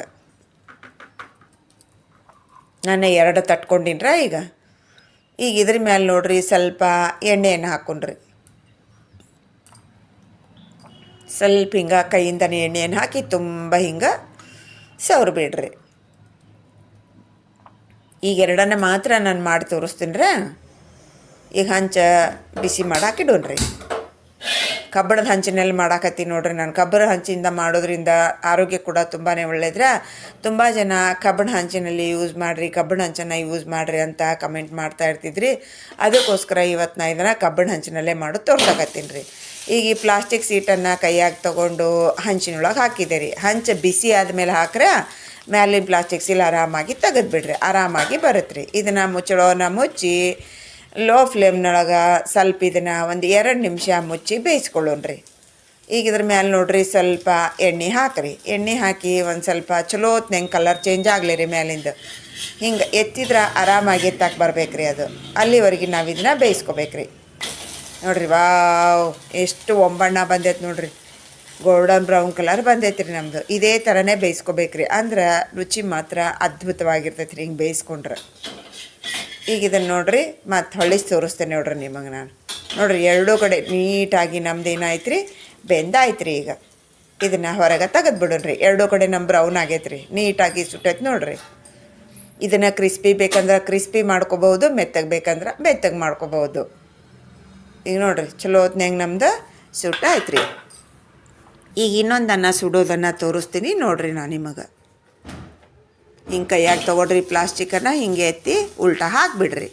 ನಾನು ಎರಡು ತಟ್ಕೊಂಡಿನ್ರ ಈಗ. ಈಗ ಇದ್ರ ಮೇಲೆ ನೋಡ್ರಿ ಸ್ವಲ್ಪ ಎಣ್ಣೆಯನ್ನು ಹಾಕ್ಕೊಂಡ್ರಿ ಸ್ವಲ್ಪ ಹಿಂಗೆ ಕೈಯಿಂದನೇ ಎಣ್ಣೆಯನ್ನು ಹಾಕಿ ತುಂಬ ಹಿಂಗೆ ಸವ್ರು ಬಿಡ್ರಿ ಈಗ ಎರಡನ್ನ ಮಾತ್ರ ನಾನು ಮಾಡಿ ತೋರಿಸ್ತೀನಿ ರೀ ಈಗ ಹಂಚ ಬಿಸಿ ಮಾಡಿ ಹಾಕಿಡೋಣ್ರಿ. ಕಬ್ಬಣದ ಹಂಚಿನಲ್ಲಿ ಮಾಡಾಕತ್ತೀನಿ ನೋಡ್ರಿ ನಾನು. ಕಬ್ಬಣ ಹಂಚಿಂದ ಮಾಡೋದ್ರಿಂದ ಆರೋಗ್ಯ ಕೂಡ ತುಂಬಾ ಒಳ್ಳೇದ್ರ? ತುಂಬ ಜನ ಕಬ್ಬಣ ಹಂಚಿನಲ್ಲಿ ಯೂಸ್ ಮಾಡಿರಿ, ಕಬ್ಬಣ ಹಂಚನ್ನು ಯೂಸ್ ಮಾಡಿರಿ ಅಂತ ಕಮೆಂಟ್ ಮಾಡ್ತಾ ಇರ್ತಿದ್ರಿ. ಅದಕ್ಕೋಸ್ಕರ ಇವತ್ತು ನಾ ಇದನ್ನು ಕಬ್ಬಣ ಹಂಚಿನಲ್ಲೇ ಮಾಡೋದು ತೋರ್ಸಾಕತ್ತೀನಿ ರೀ. ಈಗ ಈ ಪ್ಲಾಸ್ಟಿಕ್ ಸೀಟನ್ನು ಕೈಯಾಗಿ ತೊಗೊಂಡು ಹಂಚಿನೊಳಗೆ ಹಾಕಿದೆ ರೀ ಹಂಚು ಬಿಸಿ ಆದಮೇಲೆ ಹಾಕ್ರೆ ಮ್ಯಾಲಿನ ಪ್ಲಾಸ್ಟಿಕ್ ಸೀಲ್ ಆರಾಮಾಗಿ ತೆಗೆದು ಬಿಡ್ರಿ ಆರಾಮಾಗಿ ಬರುತ್ತೆ ರೀ ಇದನ್ನು ಮುಚ್ಚಳೋನ ಮುಚ್ಚಿ ಲೋ ಫ್ಲೇಮ್ನೊಳಗೆ ಸ್ವಲ್ಪ ಇದನ್ನು ಒಂದು ಎರಡು ನಿಮಿಷ ಮುಚ್ಚಿ ಬೇಯಿಸ್ಕೊಳ್ಳೋಣ್ರಿ. ಈಗ ಇದ್ರ ಮೇಲೆ ನೋಡ್ರಿ ಸ್ವಲ್ಪ ಎಣ್ಣೆ ಹಾಕ್ರಿ. ಎಣ್ಣೆ ಹಾಕಿ ಒಂದು ಸ್ವಲ್ಪ ಚಲೋ ಹೊತ್ನಂಗೆ ಕಲರ್ ಚೇಂಜ್ ಆಗಲಿ ರೀ ಮೇಲಿಂದ ಹಿಂಗೆ ಎತ್ತಿದ್ರೆ ಆರಾಮಾಗಿ ಎತ್ತಾಕೆ ಬರ್ಬೇಕು ರೀ ಅದು. ಅಲ್ಲಿವರೆಗೆ ನಾವು ಇದನ್ನ ಬೇಯಿಸ್ಕೋಬೇಕ್ರಿ. ನೋಡಿರಿ ವಾವ್, ಎಷ್ಟು ಒಂಬಣ್ಣ ಬಂದೈತೆ ನೋಡ್ರಿ. ಗೋಲ್ಡನ್ ಬ್ರೌನ್ ಕಲರ್ ಬಂದೈತೆ ರೀ ನಮ್ಮದು ಇದೇ ಥರನೇ ಬೇಯಿಸ್ಕೋಬೇಕ್ರಿ. ಅಂದ್ರೆ ರುಚಿ ಮಾತ್ರ ಅದ್ಭುತವಾಗಿರ್ತೈತೆ ರೀ ಹಿಂಗೆ ಬೇಯಿಸ್ಕೊಂಡ್ರೆ. ಈಗ ಇದನ್ನು ನೋಡ್ರಿ, ಮತ್ತು ಹೊಳ್ಳಿ ತೋರಿಸ್ತೇನೆ ನೋಡ್ರಿ ನಿಮಗೆ ನಾನು. ನೋಡ್ರಿ, ಎರಡೂ ಕಡೆ ನೀಟಾಗಿ ನಮ್ದು ಏನಾಯ್ತು ರೀ ಬೆಂದಾಯ್ತು ರೀ ಈಗ. ಇದನ್ನು ಹೊರಗೆ ತೆಗೆದು ಬಿಡೋಣ್ರಿ. ಎರಡೂ ಕಡೆ ನಮ್ಮ ಬ್ರೌನ್ ಆಗೈತೆ ರೀ ನೀಟಾಗಿ ಸುಟ್ಟೈತೆ ನೋಡ್ರಿ. ಇದನ್ನು ಕ್ರಿಸ್ಪಿ ಬೇಕಂದ್ರೆ ಕ್ರಿಸ್ಪಿ ಮಾಡ್ಕೋಬೋದು ಮೆತ್ತಗೆ ಬೇಕಂದ್ರೆ ಮೆತ್ತಗೆ ಮಾಡ್ಕೋಬೋದು ಈಗ ನೋಡ್ರಿ, ಚಲೋ ಹೊತ್ನ್ಯಾಗ ನಮ್ದು ಸುಟ್ಟ ಆಯ್ತು ರೀ ಈಗ ಇನ್ನೊಂದು ಅನ್ನ ಸುಡೋದನ್ನು ತೋರಿಸ್ತೀನಿ ನೋಡ್ರಿ ನಾನು ನಿಮಗೆ. ಹಿಂಗೆ ಕೈಯಾಗ ತೊಗೊಡ್ರಿ ಪ್ಲಾಸ್ಟಿಕನ್ನು ಹಿಂಗೆ ಎತ್ತಿ ಉಲ್ಟಾ ಹಾಕಿಬಿಡ್ರಿ.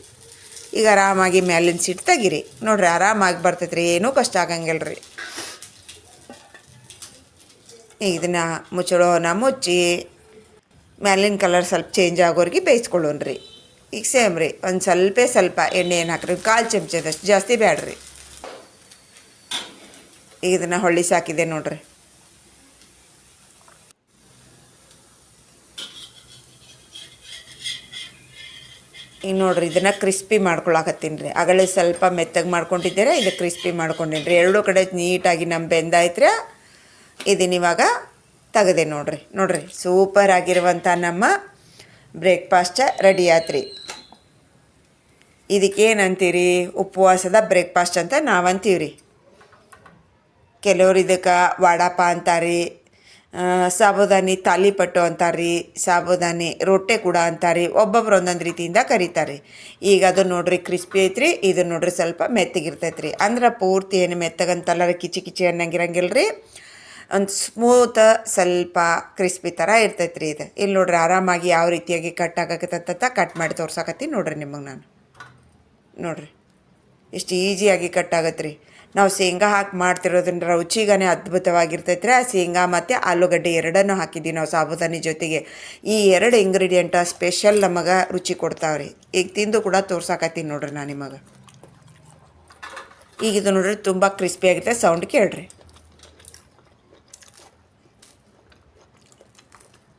ಈಗ ಆರಾಮಾಗಿ ಮ್ಯಾಲಿನ ಸಿಟ್ಟು ತೆಗಿರಿ. ನೋಡ್ರಿ ಆರಾಮಾಗಿ ಬರ್ತೈತೆ ರೀ ಏನೂ ಕಷ್ಟ ಆಗಂಗಿಲ್ಲ ರೀ ಇದನ್ನು ಮುಚ್ಚಳೋನ ಮುಚ್ಚಿ ಮ್ಯಾಲಿನ ಕಲರ್ ಸ್ವಲ್ಪ ಚೇಂಜ್ ಆಗೋರಿಗೆ ಬೇಯಿಸ್ಕೊಳ್ಳೋಣ್ರಿ. ಈಗ ಸೇಮ್ ರೀ, ಒಂದು ಸ್ವಲ್ಪ ಸ್ವಲ್ಪ ಎಣ್ಣೆ ಏನು ಹಾಕ್ರಿ, ಕಾಲು ಚಮಚದಷ್ಟು ಜಾಸ್ತಿ ಬೇಡ್ರಿ ಈಗ ಇದನ್ನು ಹೊಳ್ಳಿ ಸಾಕಿದೆ ನೋಡ್ರಿ ಈಗ ನೋಡ್ರಿ, ಇದನ್ನು ಕ್ರಿಸ್ಪಿ ಮಾಡ್ಕೊಳಕತ್ತೀನಿ ರೀ. ಆಗಲೇ ಸ್ವಲ್ಪ ಮೆತ್ತಗೆ ಮಾಡ್ಕೊಂಡಿದ್ದೀರಾ, ಇದು ಕ್ರಿಸ್ಪಿ ಮಾಡ್ಕೊಂಡಿನಿ ರೀ. ಎರಡೂ ಕಡೆ ನೀಟಾಗಿ ನಮ್ಮ ಬೆಂದಾಯ್ತ್ರೆ ಇದನ್ನ ಇವಾಗ ತೆಗೆದೆ ನೋಡ್ರಿ. ನೋಡ್ರಿ ಸೂಪರ್ ಆಗಿರುವಂಥ ನಮ್ಮ ಬ್ರೇಕ್ಫಾಸ್ಟ್ ರೆಡಿ ಆತ್ರಿ. ಇದಕ್ಕೇನಂತೀರಿ? ಉಪವಾಸದ ಬ್ರೇಕ್ಫಾಸ್ಟ್ ಅಂತ ನಾವಂತೀವಿ ರೀ ಕೆಲವ್ರು ಇದಕ್ಕೆ ವಡಾಪ ಅಂತಾರೆ ಸಾಬುದಾನಿ ತಾಲಿಪಟ್ಟು ಅಂತಾರೆ ಸಾಬುದಾನಿ ರೊಟ್ಟೆ ಕೂಡ ಅಂತಾರೆ ಒಬ್ಬೊಬ್ರು ಒಂದೊಂದು ರೀತಿಯಿಂದ ಕರೀತಾರೆ ಈಗ ಅದು ನೋಡ್ರಿ ಕ್ರಿಸ್ಪಿ ಐತ್ರಿ, ಇದು ನೋಡ್ರಿ ಸ್ವಲ್ಪ ಮೆತ್ತಗಿರ್ತೈತೆ ರೀ ಅಂದ್ರೆ ಪೂರ್ತಿ ಏನು ಮೆತ್ತಗಂತಲ್ಲ ಕಿಚಿ ಕಿಚಿ ಅನ್ನಂಗಿರಂಗಿಲ್ಲ ರೀ ಒಂದು ಸ್ಮೂತ್ ಸ್ವಲ್ಪ ಕ್ರಿಸ್ಪಿ ಥರ ಇರ್ತೈತೆ ರೀ ಇದು. ಇಲ್ಲಿ ನೋಡ್ರಿ ಆರಾಮಾಗಿ ಯಾವ ರೀತಿಯಾಗಿ ಕಟ್ ಆಗಕತ್ತಂತ ಕಟ್ ಮಾಡಿ ತೋರ್ಸಕತ್ತೀನಿ ನೋಡ್ರಿ ನಿಮಗೆ ನಾನು. ನೋಡ್ರಿ ಎಷ್ಟು ಈಸಿಯಾಗಿ ಕಟ್ ಆಗತ್ತೆ ರೀ ನಾವು ಶೇಂಗಾ ಹಾಕಿ ಮಾಡ್ತಿರೋದ್ರಿಂದ ರುಚಿಗಾನೆ ಅದ್ಭುತವಾಗಿರ್ತೈತೆ ರೀ ಆ ಶೇಂಗಾ ಮತ್ತು ಆಲೂಗಡ್ಡೆ ಎರಡನ್ನೂ ಹಾಕಿದ್ದೀವಿ ನಾವು ಸಾಬುದಾನಿ ಜೊತೆಗೆ. ಈ ಎರಡು ಇಂಗ್ರೀಡಿಯೆಂಟ ಸ್ಪೆಷಲ್ ನಮಗೆ ರುಚಿ ಕೊಡ್ತಾವ್ರಿ. ಈಗ ತಿಂದು ಕೂಡ ತೋರ್ಸಾಕತ್ತೀನಿ ನೋಡ್ರಿ ನಾನು ನಿಮಗೆ. ಈಗ ಇದು ನೋಡ್ರಿ ತುಂಬ ಕ್ರಿಸ್ಪಿ ಆಗುತ್ತೆ. ಸೌಂಡ್ ಕೇಳ್ರಿ.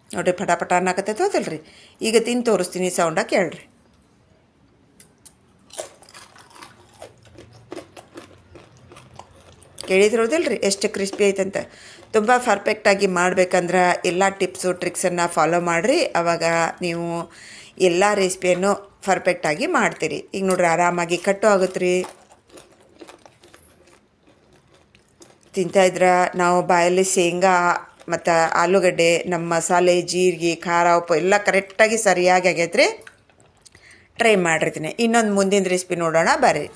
ನೋಡಿರಿ ಪಟ ಪಟ ಅನ್ನಕತ್ತೈತೆ ಹೋದಲ್ರಿ? ಈಗ ತಿಂದು ತೋರಿಸ್ತೀನಿ ಸೌಂಡ ಕೇಳ್ರಿ. ಕೇಳಿದಿರೋದಿಲ್ರಿ? ಎಷ್ಟು ಕ್ರಿಸ್ಪಿ ಐತಂತ. ತುಂಬ ಪರ್ಫೆಕ್ಟಾಗಿ ಮಾಡಬೇಕಂದ್ರೆ ಎಲ್ಲ ಟಿಪ್ಸು ಟ್ರಿಕ್ಸನ್ನು ಫಾಲೋ ಮಾಡಿರಿ. ಆವಾಗ ನೀವು ಎಲ್ಲ ರೆಸಿಪಿಯನ್ನು ಪರ್ಫೆಕ್ಟಾಗಿ ಮಾಡ್ತೀರಿ. ಈಗ ನೋಡ್ರಿ, ಆರಾಮಾಗಿ ಕಟ್ಟು ಆಗುತ್ತೆ ರೀ ತಿಂತಾಯಿದ್ರೆ ನಾವು ಬಾಯಲ್ಲಿ ಶೇಂಗಾ ಮತ್ತು ಆಲೂಗಡ್ಡೆ, ನಮ್ಮ ಮಸಾಲೆ, ಜೀರಿಗೆ, ಖಾರ, ಉಪ್ಪು ಎಲ್ಲ ಕರೆಕ್ಟಾಗಿ ಸರಿಯಾಗಿ ಆಗೈತ್ರಿ. ಟ್ರೈ ಮಾಡಿರ್ತೀನಿ ಇನ್ನೊಂದು ಮುಂದಿನ ರೆಸಿಪಿ ನೋಡೋಣ, ಬರ್ರಿ.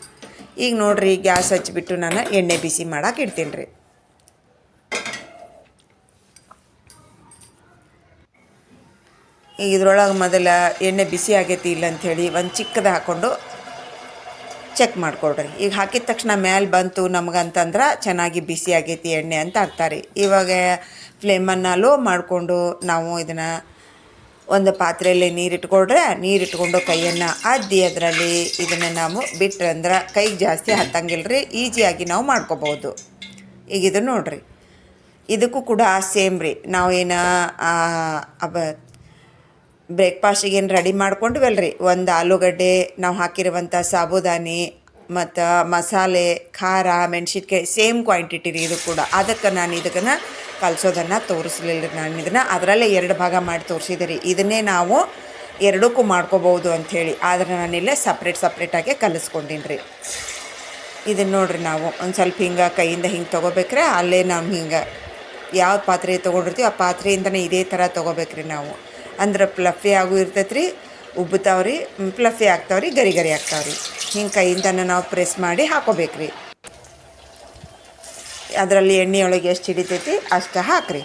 ಈಗ ನೋಡ್ರಿ ಗ್ಯಾಸ್ ಹಚ್ಚಿಬಿಟ್ಟು ನಾನು ಎಣ್ಣೆ ಬಿಸಿ ಮಾಡಕ್ಕೆ ಇಡ್ತೀನಿ ರೀ. ಈಗ ಇದ್ರೊಳಗೆ ಮೊದಲ ಎಣ್ಣೆ ಬಿಸಿ ಆಗೈತಿ ಇಲ್ಲ ಅಂಥೇಳಿ ಒಂದು ಚಿಕ್ಕದ ಹಾಕ್ಕೊಂಡು ಚೆಕ್ ಮಾಡಿಕೊಡ್ರಿ ಈಗ ಹಾಕಿದ ತಕ್ಷಣ ಮ್ಯಾಲೆ ಬಂತು ನಮಗಂತಂದ್ರೆ ಚೆನ್ನಾಗಿ ಬಿಸಿ ಆಗೈತಿ ಎಣ್ಣೆ ಅಂತ ಹಾಕ್ತಾರೆ ಇವಾಗ ಫ್ಲೇಮನ್ನು ಲೋ ಮಾಡಿಕೊಂಡು ನಾವು ಇದನ್ನು ಒಂದು ಪಾತ್ರೆಯಲ್ಲಿ ನೀರಿಟ್ಕೊಂಡ್ರೆ ನೀರಿಟ್ಕೊಂಡು ಕೈಯನ್ನು ಅದ್ದಿ ಅದರಲ್ಲಿ ಇದನ್ನು ನಾವು ಬಿಟ್ಟರೆ ಅಂದ್ರೆ ಕೈಗೆ ಜಾಸ್ತಿ ಹತ್ತಂಗಿಲ್ಲ ರೀ ಈಸಿಯಾಗಿ ನಾವು ಮಾಡ್ಕೋಬೋದು ಈಗ ಇದು ನೋಡ್ರಿ. ಇದಕ್ಕೂ ಕೂಡ ಸೇಮ್ ರೀ. ನಾವು ಏನು ಬ್ರೇಕ್ಫಾಸ್ಟಿಗೆ ಏನು ರೆಡಿ ಮಾಡ್ಕೊಂಡ್ವಲ್ಲ ರೀ ಒಂದು ಆಲೂಗಡ್ಡೆ ನಾವು ಹಾಕಿರುವಂಥ ಸಾಬುದಾನಿ ಮತ್ತು ಮಸಾಲೆ, ಖಾರ, ಮೆಣಸಿನ್ಕಾಯಿ ಸೇಮ್ ಕ್ವಾಂಟಿಟಿ ರೀ ಇದು ಕೂಡ. ಅದಕ್ಕೆ ನಾನು ಇದನ್ನು ಕಲಿಸೋದನ್ನು ತೋರಿಸ್ಲಿಲ್ಲ ರೀ ನಾನು ಇದನ್ನು. ಅದರಲ್ಲೇ ಎರಡು ಭಾಗ ಮಾಡಿ ತೋರಿಸಿದೆ ರೀ ಇದನ್ನೇ ನಾವು ಎರಡಕ್ಕೂ ಮಾಡ್ಕೋಬೋದು ಅಂಥೇಳಿ ಆದರೆ ನಾನಿಲ್ಲೇ ಸಪ್ರೇಟ್ ಸಪ್ರೇಟಾಗೆ ಕಲಿಸ್ಕೊಂಡಿನಿ ರೀ ಇದನ್ನು ನೋಡ್ರಿ ನಾವು. ಒಂದು ಸ್ವಲ್ಪ ಹಿಂಗೆ ಕೈಯಿಂದ ಹಿಂಗೆ ತೊಗೋಬೇಕ್ರೆ ಅಲ್ಲೇ ನಾವು ಹಿಂಗೆ ಯಾವ ಪಾತ್ರೆ ತೊಗೊಂಡಿರ್ತೀವಿ ಆ ಪಾತ್ರೆಯಿಂದನೇ ಇದೇ ಥರ ತೊಗೋಬೇಕ್ರಿ ನಾವು. ಅಂದ್ರೆ ಪ್ಲಫಿ ಆಗು ಇರ್ತೈತೆ ರೀ ಉಬ್ಬುತ್ತಾವ್ರಿ ಪ್ಲಫಿ ಆಗ್ತಾವ್ರಿ, ಗರಿ ಗರಿ ಆಗ್ತಾವ್ರಿ. ಹಿಂಗೆ ಕೈಯಿಂದನೇ ನಾವು ಪ್ರೆಸ್ ಮಾಡಿ ಹಾಕೋಬೇಕ್ರಿ. ಅದರಲ್ಲಿ ಎಣ್ಣೆಯೊಳಗೆ ಎಷ್ಟು ಹಿಡಿತೈತಿ ಅಷ್ಟು ಹಾಕ್ರಿ.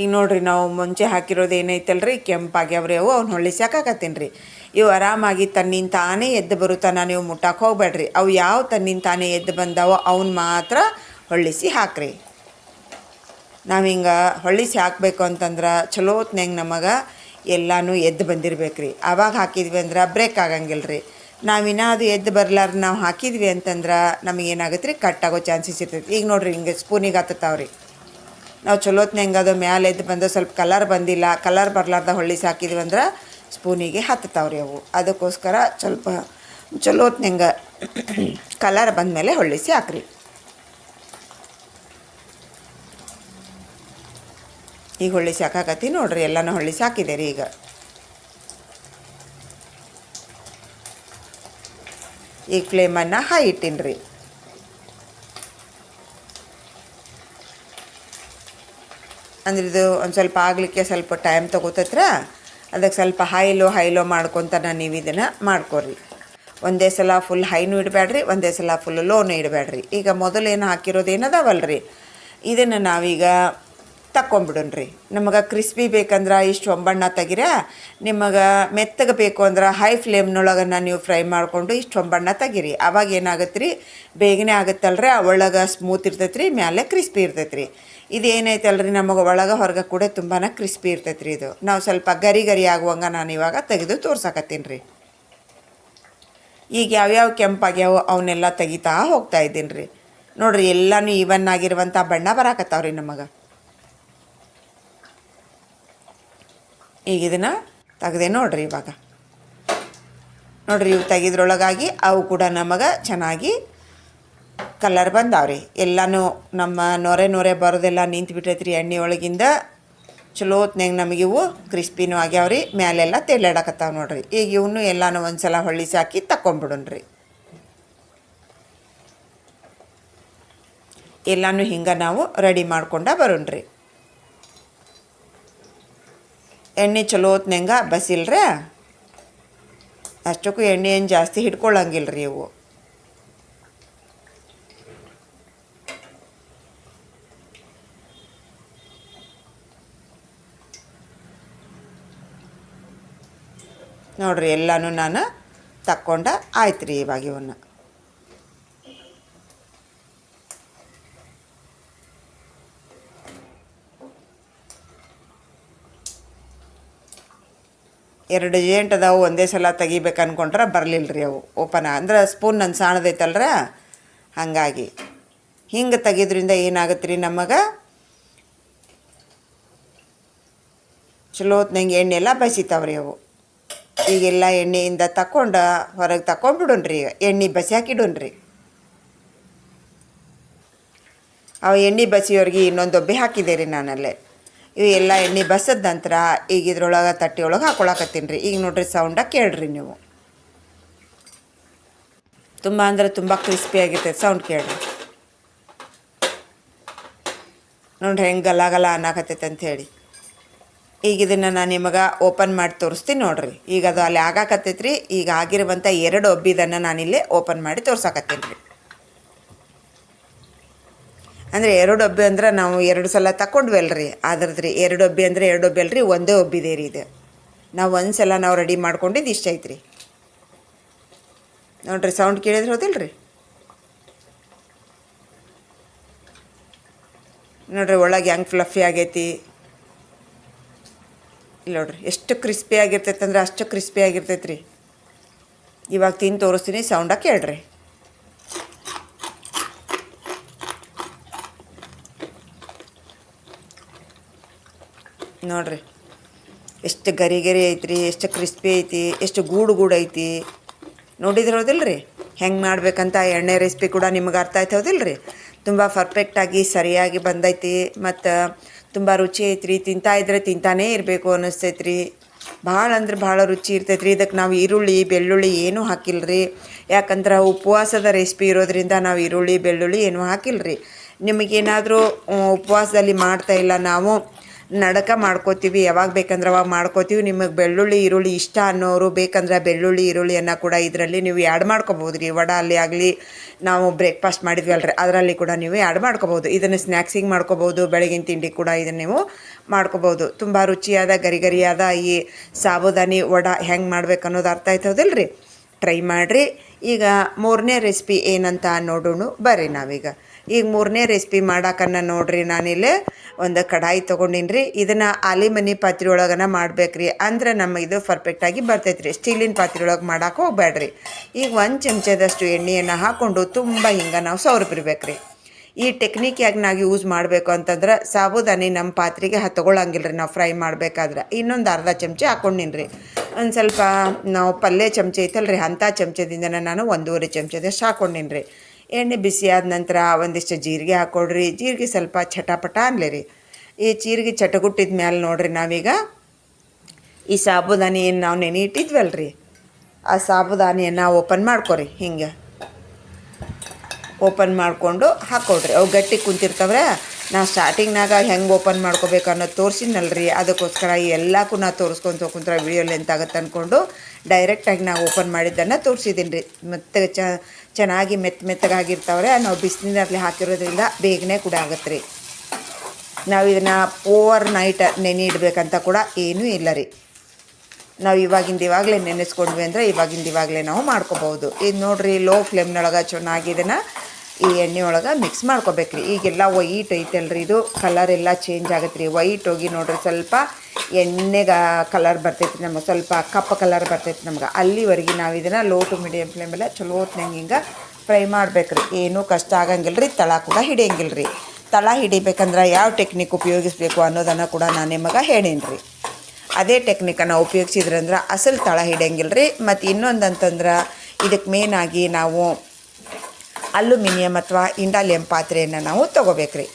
ಈಗ ನೋಡ್ರಿ ನಾವು ಮುಂಚೆ ಹಾಕಿರೋದು ಏನೈತಲ್ರಿ? ಕೆಂಪಾಗ್ಯಾವ್ರಿ ಅವು ಅವ್ನು ಹೊಳ್ಳಿ ಸಾಕಾಕತ್ತೀನಿ ರೀ ಇವು ಆರಾಮಾಗಿ ತನ್ನಿಂದ ತಾನೇ ಎದ್ದು ಬರುತ್ತಾನ ನೀವು ಮುಟ್ಟಕ್ಕೆ ಹೋಗ್ಬೇಡ್ರಿ. ಅವು ಯಾವ ತನ್ನಿಂದ ತಾನೇ ಎದ್ದು ಬಂದಾವೋ ಅವನ್ನ ಮಾತ್ರ ಹೊಳ್ಳಿಸಿ ಹಾಕ್ರಿ. ನಾವು ಹಿಂಗೆ ಹೊಳ್ಳಿಸಿ ಹಾಕಬೇಕು ಅಂತಂದ್ರೆ ಚಲೋ ಹೊತ್ನ್ಯಾಗ ನಮಗೆ ಎಲ್ಲನೂ ಎದ್ದು ಬಂದಿರ್ಬೇಕು ರೀ ಆವಾಗ ಹಾಕಿದ್ವಿ ಅಂದ್ರೆ ಬ್ರೇಕ್ ಆಗಂಗಿಲ್ಲ ರೀ ನಾವಿನ್ನ ಅದು ಎದ್ದು ಬರ್ಲಾರ್ದು ನಾವು ಹಾಕಿದ್ವಿ ಅಂತಂದ್ರೆ ನಮಗೇನಾಗುತ್ತೆ ರೀ ಕಟ್ ಆಗೋ ಚಾನ್ಸಸ್ ಇರ್ತೈತಿ. ಈಗ ನೋಡ್ರಿ ಹಿಂಗೆ ಸ್ಪೂನಿಗೆ ಹತ್ತತಾವ್ರಿ ನಾವು ಚಲೋತ್ನಂಗೆ ಅದು ಮ್ಯಾಲೆ ಎದ್ದು ಬಂದು ಸ್ವಲ್ಪ ಕಲರ್ ಬಂದಿಲ್ಲ, ಕಲರ್ ಬರ್ಲಾರ್ದ ಹೊಳ್ಳಿ ಹಾಕಿದ್ವಿ ಅಂದ್ರೆ ಸ್ಪೂನಿಗೆ ಹತ್ತತಾವ್ರಿ ಅವು. ಅದಕ್ಕೋಸ್ಕರ ಸ್ವಲ್ಪ ಚಲೋತ್ನಂಗೆ ಕಲರ್ ಬಂದಮೇಲೆ ಹೊಳ್ಳಿಸಿ ಹಾಕ್ರಿ ಈಗ ಹೊಳ್ಳಿಸಿ ಹಾಕಾಕತ್ತಿ ನೋಡ್ರಿ, ಎಲ್ಲನೂ ಹೊಳ್ಳಿಸಿ ಹಾಕಿದೆ ರೀ ಈಗ. ಈಗ ಫ್ಲೇಮನ್ನು ಹೈ ಇಟ್ಟೀನಿ ರೀ ಅಂದ್ರೆ ಇದು ಒಂದು ಸ್ವಲ್ಪ ಆಗಲಿಕ್ಕೆ ಸ್ವಲ್ಪ ಟೈಮ್ ತೊಗೋತತ್ರ? ಅದಕ್ಕೆ ಸ್ವಲ್ಪ ಹೈಲೋ ಹೈಲೋ ಮಾಡ್ಕೊತಾನ ನೀವು ಇದನ್ನು ಮಾಡ್ಕೊರಿ. ಒಂದೇ ಸಲ ಫುಲ್ ಹೈನೂ ಇಡಬೇಡ್ರಿ ಒಂದೇ ಸಲ ಫುಲ್ ಲೋನು ಇಡಬೇಡ್ರಿ ಈಗ ಮೊದಲೇನು ಹಾಕಿರೋದು ರೀ ಇದನ್ನು ನಾವೀಗ ತಕ್ಕೊಂಬಿಡೋಣ್ರಿ ನಮಗೆ ಕ್ರಿಸ್ಪಿ ಬೇಕಂದ್ರೆ ಇಷ್ಟು ಒಂಬಣ್ಣ ತೆಗಿರ, ನಿಮಗೆ ಮೆತ್ತಗೆ ಬೇಕು ಅಂದ್ರೆ ಹೈ ಫ್ಲೇಮ್ನೊಳಗನ್ನ ನೀವು ಫ್ರೈ ಮಾಡಿಕೊಂಡು ಇಷ್ಟು ಒಂಬಣ್ಣ ತೆಗಿರಿ. ಅವಾಗ ಏನಾಗುತ್ತೆ ರೀ ಬೇಗನೆ ಆಗುತ್ತಲ್ರಿ? ಒಳಗೆ ಸ್ಮೂತ್ ಇರ್ತೈತೆ ರೀ ಮ್ಯಾಲೆ ಕ್ರಿಸ್ಪಿ ಇರ್ತೈತೆ ರೀ ಇದು ಏನೈತಲ್ರಿ ನಮಗೆ ಒಳಗೆ ಹೊರಗೆ ಕೂಡ ತುಂಬಾ ಕ್ರಿಸ್ಪಿ ಇರ್ತೈತೆ ರೀ ಇದು. ನಾವು ಸ್ವಲ್ಪ ಗರಿ ಗರಿ ಆಗುವಂಗೆ ನಾನು ಇವಾಗ ತೆಗೆದು ತೋರ್ಸಕತ್ತೀನಿ ರೀ ಈಗ ಯಾವ್ಯಾವ ಕೆಂಪಾಗ್ಯಾವ ಅವನ್ನೆಲ್ಲ ತೆಗಿತಾ ಹೋಗ್ತಾ ಇದ್ದೀನಿ ರೀ ನೋಡ್ರಿ, ಎಲ್ಲನೂ ಈವನ್ ಆಗಿರುವಂಥ ಬಣ್ಣ ಬರಾಕತ್ತಾವ್ರಿ ನಮಗೆ. ಈಗ ಇದನ್ನು ತೆಗ್ದೆ ನೋಡ್ರಿ ಇವಾಗ. ನೋಡ್ರಿ ಇವು ತೆಗೆದ್ರೊಳಗಾಗಿ ಅವು ಕೂಡ ನಮಗೆ ಚೆನ್ನಾಗಿ ಕಲರ್ ಬಂದಾವ್ರಿ. ಎಲ್ಲನೂ ನಮ್ಮ ನೊರೆ ನೊರೆ ಬರೋದೆಲ್ಲ ನಿಂತು ಎಣ್ಣೆ ಒಳಗಿಂದ. ಚಲೋ ಹೊತ್ನಾಗ ನಮಗೆ ಇವು ಕ್ರಿಸ್ಪಿನೂ ಆಗ್ಯಾವ್ರಿ, ಮ್ಯಾಲೆಲ್ಲ ತೆಳ್ಳಾಡಕತ್ತಾವ ನೋಡ್ರಿ. ಈಗ ಇವನು ಎಲ್ಲನೂ ಒಂದು ಸಲ ಹೊಳ್ಳಿಸಿ ಹಾಕಿ ತಕ್ಕೊಂಬಿಡೋಣ್ರಿ ಎಲ್ಲನೂ ಹಿಂಗೆ ನಾವು ರೆಡಿ ಮಾಡ್ಕೊಂಡ ಬರೋಣ್ರಿ. ಎಣ್ಣೆ ಚಲೋ ಹೊತ್ನಂಗ ಬಸಿಲ್ರ? ಅಷ್ಟಕ್ಕೂ ಎಣ್ಣೆ ಏನು ಜಾಸ್ತಿ ಹಿಡ್ಕೊಳ್ಳಂಗಿಲ್ಲ ರೀ ಇವು. ನೋಡ್ರಿ ಎಲ್ಲನೂ ನಾನು ತಕ್ಕೊಂಡ ಆಯ್ತು ರೀ ಇವಾಗ ಇವನ್ನ. ಎರಡು ಏಂಟ್ ಅದಾವು, ಒಂದೇ ಸಲ ತೆಗಿಬೇಕು ಅನ್ಕೊಂಡ್ರೆ ಬರಲಿಲ್ಲ ರೀ ಅವು. ಓಪನ್ ಅಂದ್ರೆ ಸ್ಪೂನ್ ನನ್ನ ಸಾಣದೈತಲ್ರ? ಹಾಗಾಗಿ. ಹಿಂಗೆ ತೆಗಿದ್ರಿಂದ ಏನಾಗುತ್ತೆ ರೀ ನಮಗೆ? ಚಲೋ ಹೊತ್ನಂಗೆ ಎಣ್ಣೆ ಎಲ್ಲ ಬಸಿತಾವ್ರಿ ಅವು. ಈಗೆಲ್ಲ ಎಣ್ಣೆಯಿಂದ ತಕೊಂಡು ಹೊರಗೆ ತಕೊಂಡ್ಬಿಡೋಣ್ರಿ ಈಗ. ಎಣ್ಣೆ ಬಸಿ ಹಾಕಿಡೋಣ್ರಿ. ಅವು ಎಣ್ಣೆ ಬಸಿಯೋರಿಗೆ ಇನ್ನೊಂದು ಒಬ್ಬೆ ಹಾಕಿದೆ ರೀ ನಾನಲ್ಲೇ. ಇವು ಎಲ್ಲ ಎಣ್ಣೆ ಬಸದ ನಂತರ ಈಗ ಇದ್ರೊಳಗೆ ತಟ್ಟೆ ಒಳಗೆ ಹಾಕೊಳಕತ್ತೀನಿ ರೀ. ಈಗ ನೋಡ್ರಿ ಸೌಂಡ ಕೇಳ್ರಿ ನೀವು. ತುಂಬ ಅಂದ್ರೆ ತುಂಬ ಕ್ರಿಸ್ಪಿ ಆಗಿರ್ತೈತೆ ಸೌಂಡ್ ಕೇಳ್ರಿ. ನೋಡ್ರಿ ಹೆಂಗೆ ಗಲ ಗಲ ಅನ್ನಕತ್ತೈತೆ ಅಂತ ಹೇಳಿ. ಈಗ ಇದನ್ನು ನಾನು ನಿಮಗೆ ಓಪನ್ ಮಾಡಿ ತೋರಿಸ್ತೀನಿ ನೋಡ್ರಿ. ಈಗ ಅದು ಅಲ್ಲಿ ಆಗಾಕತ್ತೈತ್ರಿ ಈಗ ಆಗಿರುವಂಥ ಎರಡು ಒಬ್ಬಿದನ್ನು ನಾನಿಲ್ಲಿ ಓಪನ್ ಮಾಡಿ ತೋರ್ಸಾಕತ್ತೀನಿ ರೀ. ಅಂದರೆ ಎರಡು ಒಬ್ಬಿ ಅಂದ್ರೆ ನಾವು ಎರಡು ಸಲ ತಗೊಂಡ್ವಲ್ರಿ ರೀ ಎರಡು ಒಬ್ಬಿ ಅಂದರೆ ಎರಡು ಒಬ್ಬಿ ಅಲ್ರಿ, ಒಂದೇ ಒಬ್ಬಿದೆ ರೀ ಇದು. ನಾವು ಒಂದು ಸಲ ನಾವು ರೆಡಿ ಮಾಡ್ಕೊಂಡಿದ್ದು ಇಷ್ಟ ರೀ ನೋಡ್ರಿ ಸೌಂಡ್ ಕೇಳಿದ್ರೆ ಹೋದಿಲ್ಲ ರೀ ನೋಡ್ರಿ, ಒಳಗೆ ಹೆಂಗೆ ಫ್ಲಫಿ ಆಗೈತಿ. ಇಲ್ಲ ನೋಡ್ರಿ, ಎಷ್ಟು ಕ್ರಿಸ್ಪಿ ಆಗಿರ್ತೈತೆ ಅಂದ್ರೆ ಅಷ್ಟು ಕ್ರಿಸ್ಪಿ ಆಗಿರ್ತೈತೆ ರೀ ಇವಾಗ ತಿಂದು ತೋರಿಸ್ತೀನಿ ಸೌಂಡಾಗಿ ಕೇಳ್ರಿ. ನೋಡ್ರಿ. ಎಷ್ಟು ಗರಿ ಗರಿ ಐತ್ರಿ, ಎಷ್ಟು ಕ್ರಿಸ್ಪಿ ಐತಿ, ಎಷ್ಟು ಗೂಡು ಗೂಡು ಐತಿ. ನೋಡಿದ್ರೆ ಹೌದಿಲ್ಲ ರೀ ಹೆಂಗೆ ಮಾಡ್ಬೇಕಂತ ಎಣ್ಣೆ ರೆಸಿಪಿ ಕೂಡ ನಿಮಗೆ ಅರ್ಥ ಆಯ್ತು ಹೌದಿಲ್ಲ ರೀ ತುಂಬ ಪರ್ಫೆಕ್ಟಾಗಿ ಸರಿಯಾಗಿ ಬಂದೈತಿ, ಮತ್ತು ತುಂಬ ರುಚಿ ಐತ್ರಿ. ತಿಂತಾ ಇದ್ರೆ ತಿಂತಾನೇ ಇರಬೇಕು ಅನ್ನಿಸ್ತೈತ್ರಿ ಭಾಳ ಅಂದ್ರೆ ಭಾಳ ರುಚಿ ಇರ್ತೈತೆ ರೀ ಇದಕ್ಕೆ ನಾವು ಈರುಳ್ಳಿ, ಬೆಳ್ಳುಳ್ಳಿ ಏನೂ ಹಾಕಿಲ್ಲ ರೀ ಯಾಕಂದ್ರೆ ಉಪವಾಸದ ರೆಸಿಪಿ ಇರೋದ್ರಿಂದ ನಾವು ಈರುಳ್ಳಿ, ಬೆಳ್ಳುಳ್ಳಿ ಏನೂ ಹಾಕಿಲ್ಲ ರೀ ನಿಮಗೇನಾದರೂ ಉಪವಾಸದಲ್ಲಿ ಮಾಡ್ತಾ ಇಲ್ಲ ನಾವು ನಡಕ ಮಾಡ್ಕೋತೀವಿ, ಯಾವಾಗ ಬೇಕಂದ್ರೆ ಅವಾಗ ಮಾಡ್ಕೋತೀವಿ. ನಿಮಗೆ ಬೆಳ್ಳುಳ್ಳಿ, ಈರುಳ್ಳಿ ಇಷ್ಟ ಅನ್ನೋರು ಬೇಕಂದ್ರೆ ಬೆಳ್ಳುಳ್ಳಿ, ಈರುಳ್ಳಿಯನ್ನು ಕೂಡ ಇದರಲ್ಲಿ ನೀವು ಆ್ಯಡ್ ಮಾಡ್ಕೋಬೋದು ರೀ. ವಡ ಅಲ್ಲಿ ಆಗಲಿ, ನಾವು ಬ್ರೇಕ್ಫಾಸ್ಟ್ ಮಾಡಿದ್ವಿ ಅಲ್ರಿ ಅದರಲ್ಲಿ ಕೂಡ ನೀವು ಆ್ಯಡ್ ಮಾಡ್ಕೋಬೋದು ಇದನ್ನು ಸ್ನ್ಯಾಕ್ಸಿಂಗ್ ಮಾಡ್ಕೋಬೋದು ಬೆಳಗಿನ ತಿಂಡಿ ಕೂಡ ಇದನ್ನು ನೀವು ಮಾಡ್ಕೋಬೋದು ತುಂಬ ರುಚಿಯಾದ ಗರಿ ಗರಿಯಾದ ಈ ಸಾಬುದಾನಿ ವಡ ಹೆಂಗೆ ಮಾಡ್ಬೇಕು ಅನ್ನೋದು ಅರ್ಥ ಆಯ್ತದಲ್ಲ ರೀ ಟ್ರೈ ಮಾಡಿರಿ. ಈಗ ಮೂರನೇ ರೆಸಿಪಿ ಏನಂತ ನೋಡೋಣ, ಬರ್ರಿ ನಾವೀಗ. ಈಗ ಮೂರನೇ ರೆಸಿಪಿ ಮಾಡಾಕನ್ನ ನೋಡ್ರಿ ನಾನಿಲ್ಲಿ. ಒಂದು ಕಡಾಯಿ ತೊಗೊಂಡಿನಿ ರೀ ಇದನ್ನು ಆಲಿಮನಿ ಪಾತ್ರೆ ಒಳಗನ ಮಾಡ್ಬೇಕ್ರಿ. ಅಂದ್ರೆ ನಮ್ಮ ಇದು ಪರ್ಫೆಕ್ಟಾಗಿ ಬರ್ತೈತೆ ರೀ ಸ್ಟೀಲಿನ ಪಾತ್ರೆ ಒಳಗೆ ಮಾಡಕ್ಕೆ ಹೋಗ್ಬೇಡ್ರಿ ಈಗ ಒಂದು ಚಮಚದಷ್ಟು ಎಣ್ಣೆಯನ್ನು ಹಾಕ್ಕೊಂಡು ತುಂಬ ಹಿಂಗೆ ನಾವು ಸೌರ್ಬಿರ್ಬೇಕ್ರಿ ಈ ಟೆಕ್ನಿಕ್ ಯಾಕೆ ನಾವು ಯೂಸ್ ಮಾಡಬೇಕು ಅಂತಂದ್ರೆ ಸಾಬುದಾನಿ ನಮ್ಮ ಪಾತ್ರೆಗೆ ಹತ್ಕೊಳ್ಳಂಗಿಲ್ಲ ರೀ ನಾವು ಫ್ರೈ ಮಾಡಬೇಕಾದ್ರೆ. ಇನ್ನೊಂದು ಅರ್ಧ ಚಮಚ ಹಾಕ್ಕೊಂಡಿನಿ ರೀ ಒಂದು ಸ್ವಲ್ಪ ನಾವು ಪಲ್ಯ ಚಮಚ ಐತಲ್ಲ ರೀ ಅಂಥ ಚಮಚದಿಂದ ನಾನು ಒಂದೂವರೆ ಚಮಚದಷ್ಟು ಹಾಕ್ಕೊಂಡಿನಿ ರೀ ಎಣ್ಣೆ ಬಿಸಿ ಆದ ನಂತರ ಒಂದಿಷ್ಟು ಜೀರಿಗೆ ಹಾಕ್ಕೊಡ್ರಿ ಜೀರಿಗೆ ಸ್ವಲ್ಪ ಚಟಪಟ ಅನ್ಲಿ ರೀ ಈ ಜೀರಿಗೆ ಚಟಗುಟ್ಟಿದ ಮ್ಯಾಲೆ ನೋಡ್ರಿ ನಾವೀಗ ಈ ಸಾಬುದಾನಿ ನಾವು ನೆನೆ ಇಟ್ಟಿದ್ವಲ್ರಿ ಆ ಸಾಬುದಾನಿಯನ್ನು ಓಪನ್ ಮಾಡ್ಕೊರಿ ಹಿಂಗೆ. ಓಪನ್ ಮಾಡಿಕೊಂಡು ಹಾಕ್ಕೊಡ್ರಿ ಅವು ಗಟ್ಟಿ ಕುಂತಿರ್ತಾವ್ರೆ. ನಾವು ಸ್ಟಾರ್ಟಿಂಗ್ನಾಗ ಹೆಂಗೆ ಓಪನ್ ಮಾಡ್ಕೋಬೇಕು ಅನ್ನೋದು ತೋರಿಸಿನಲ್ರಿ ಅದಕ್ಕೋಸ್ಕರ ಎಲ್ಲಕ್ಕೂ ನಾ ತೋರಿಸ್ಕೊಂತ ಕುಂತ್ರ ವಿಡಿಯೋ ಲೆಂತ್ ಆಗುತ್ತೆ ಅಂದ್ಕೊಂಡು ಡೈರೆಕ್ಟಾಗಿ ನಾವು ಓಪನ್ ಮಾಡಿದ್ದನ್ನು ತೋರಿಸಿದ್ದೀನಿ ರೀ. ಮತ್ತು ಚ, ಚೆನ್ನಾಗಿ ಮೆತ್ತ ಮೆತ್ತಗಾಗಿರ್ತಾವ್ರೆ ನಾವು ಬಿಸಿಲಿನಲ್ಲಿ ಹಾಕಿರೋದ್ರಿಂದ ಬೇಗನೆ ಕೂಡ ಆಗುತ್ತೆ ರೀ. ನಾವು ಇದನ್ನು ಓವರ್ ನೈಟ್ ನೆನೆ ಇಡಬೇಕಂತ ಕೂಡ ಏನೂ ಇಲ್ಲ ರೀ. ನಾವು ಇವಾಗಿಂದ ಇವಾಗಲೇ ನೆನೆಸ್ಕೊಂಡ್ವಿ ಅಂದರೆ ಇವಾಗಿಂದ ಇವಾಗಲೇ ನಾವು ಮಾಡ್ಕೋಬೋದು ಇದು ನೋಡಿರಿ ಲೋ ಫ್ಲೇಮ್ನೊಳಗೆ ಚೆನ್ನಾಗಿ ಇದನ್ನು ಈ ಎಣ್ಣೆ ಒಳಗೆ ಮಿಕ್ಸ್ ಮಾಡ್ಕೋಬೇಕ್ರಿ. ಈಗೆಲ್ಲ ವೈಟ್ ಐತಲ್ರಿ ಇದು. ಕಲರ್ ಎಲ್ಲ ಚೇಂಜ್ ಆಗತ್ತೆ ರೀ ವೈಟ್ ಹೋಗಿ ನೋಡ್ರಿ ಸ್ವಲ್ಪ ಎಣ್ಣೆಗೆ ಕಲರ್ ಬರ್ತೈತಿ ನಮಗೆ. ಸ್ವಲ್ಪ ಕಪ್ಪ ಕಲರ್ ಬರ್ತೈತಿ ನಮ್ಗೆ. ಅಲ್ಲಿವರೆಗೆ ನಾವು ಇದನ್ನು ಲೋ ಟು ಮೀಡಿಯಮ್ ಮೇಲೆ ಚಲೋ ಹೊತ್ನಂಗೆ ಹಿಂಗೆ ಫ್ರೈ ಮಾಡ್ಬೇಕ್ರಿ. ಏನೂ ಕಷ್ಟ ಆಗಂಗಿಲ್ಲ ರೀ ತಳ ಕೂಡ ಹಿಡಿಯಂಗಿಲ್ಲ ರೀ ತಳ ಹಿಡಿಬೇಕಂದ್ರೆ ಯಾವ ಟೆಕ್ನಿಕ್ ಉಪಯೋಗಿಸ್ಬೇಕು ಅನ್ನೋದನ್ನು ಕೂಡ ನಾನು ನಿಮಗೆ ಹೇಳೀನಿ ರೀ ಅದೇ ಟೆಕ್ನಿಕನ್ನು ಉಪಯೋಗಿಸಿದ್ರಂದ್ರೆ ಅಸಲು ತಳ ಹಿಡಿಯಂಗಿಲ್ಲ ರೀ ಮತ್ತು ಇನ್ನೊಂದು ಅಂತಂದ್ರೆ ಇದಕ್ಕೆ ಮೇನಾಗಿ ನಾವು ಅಲ್ಯೂಮಿನಿಯಂ ಅಥವಾ ಇಂಡಾಲಿಯಂ ಪಾತ್ರೆಯನ್ನು ನಾವು ತೊಗೋಬೇಕ್ರಿ.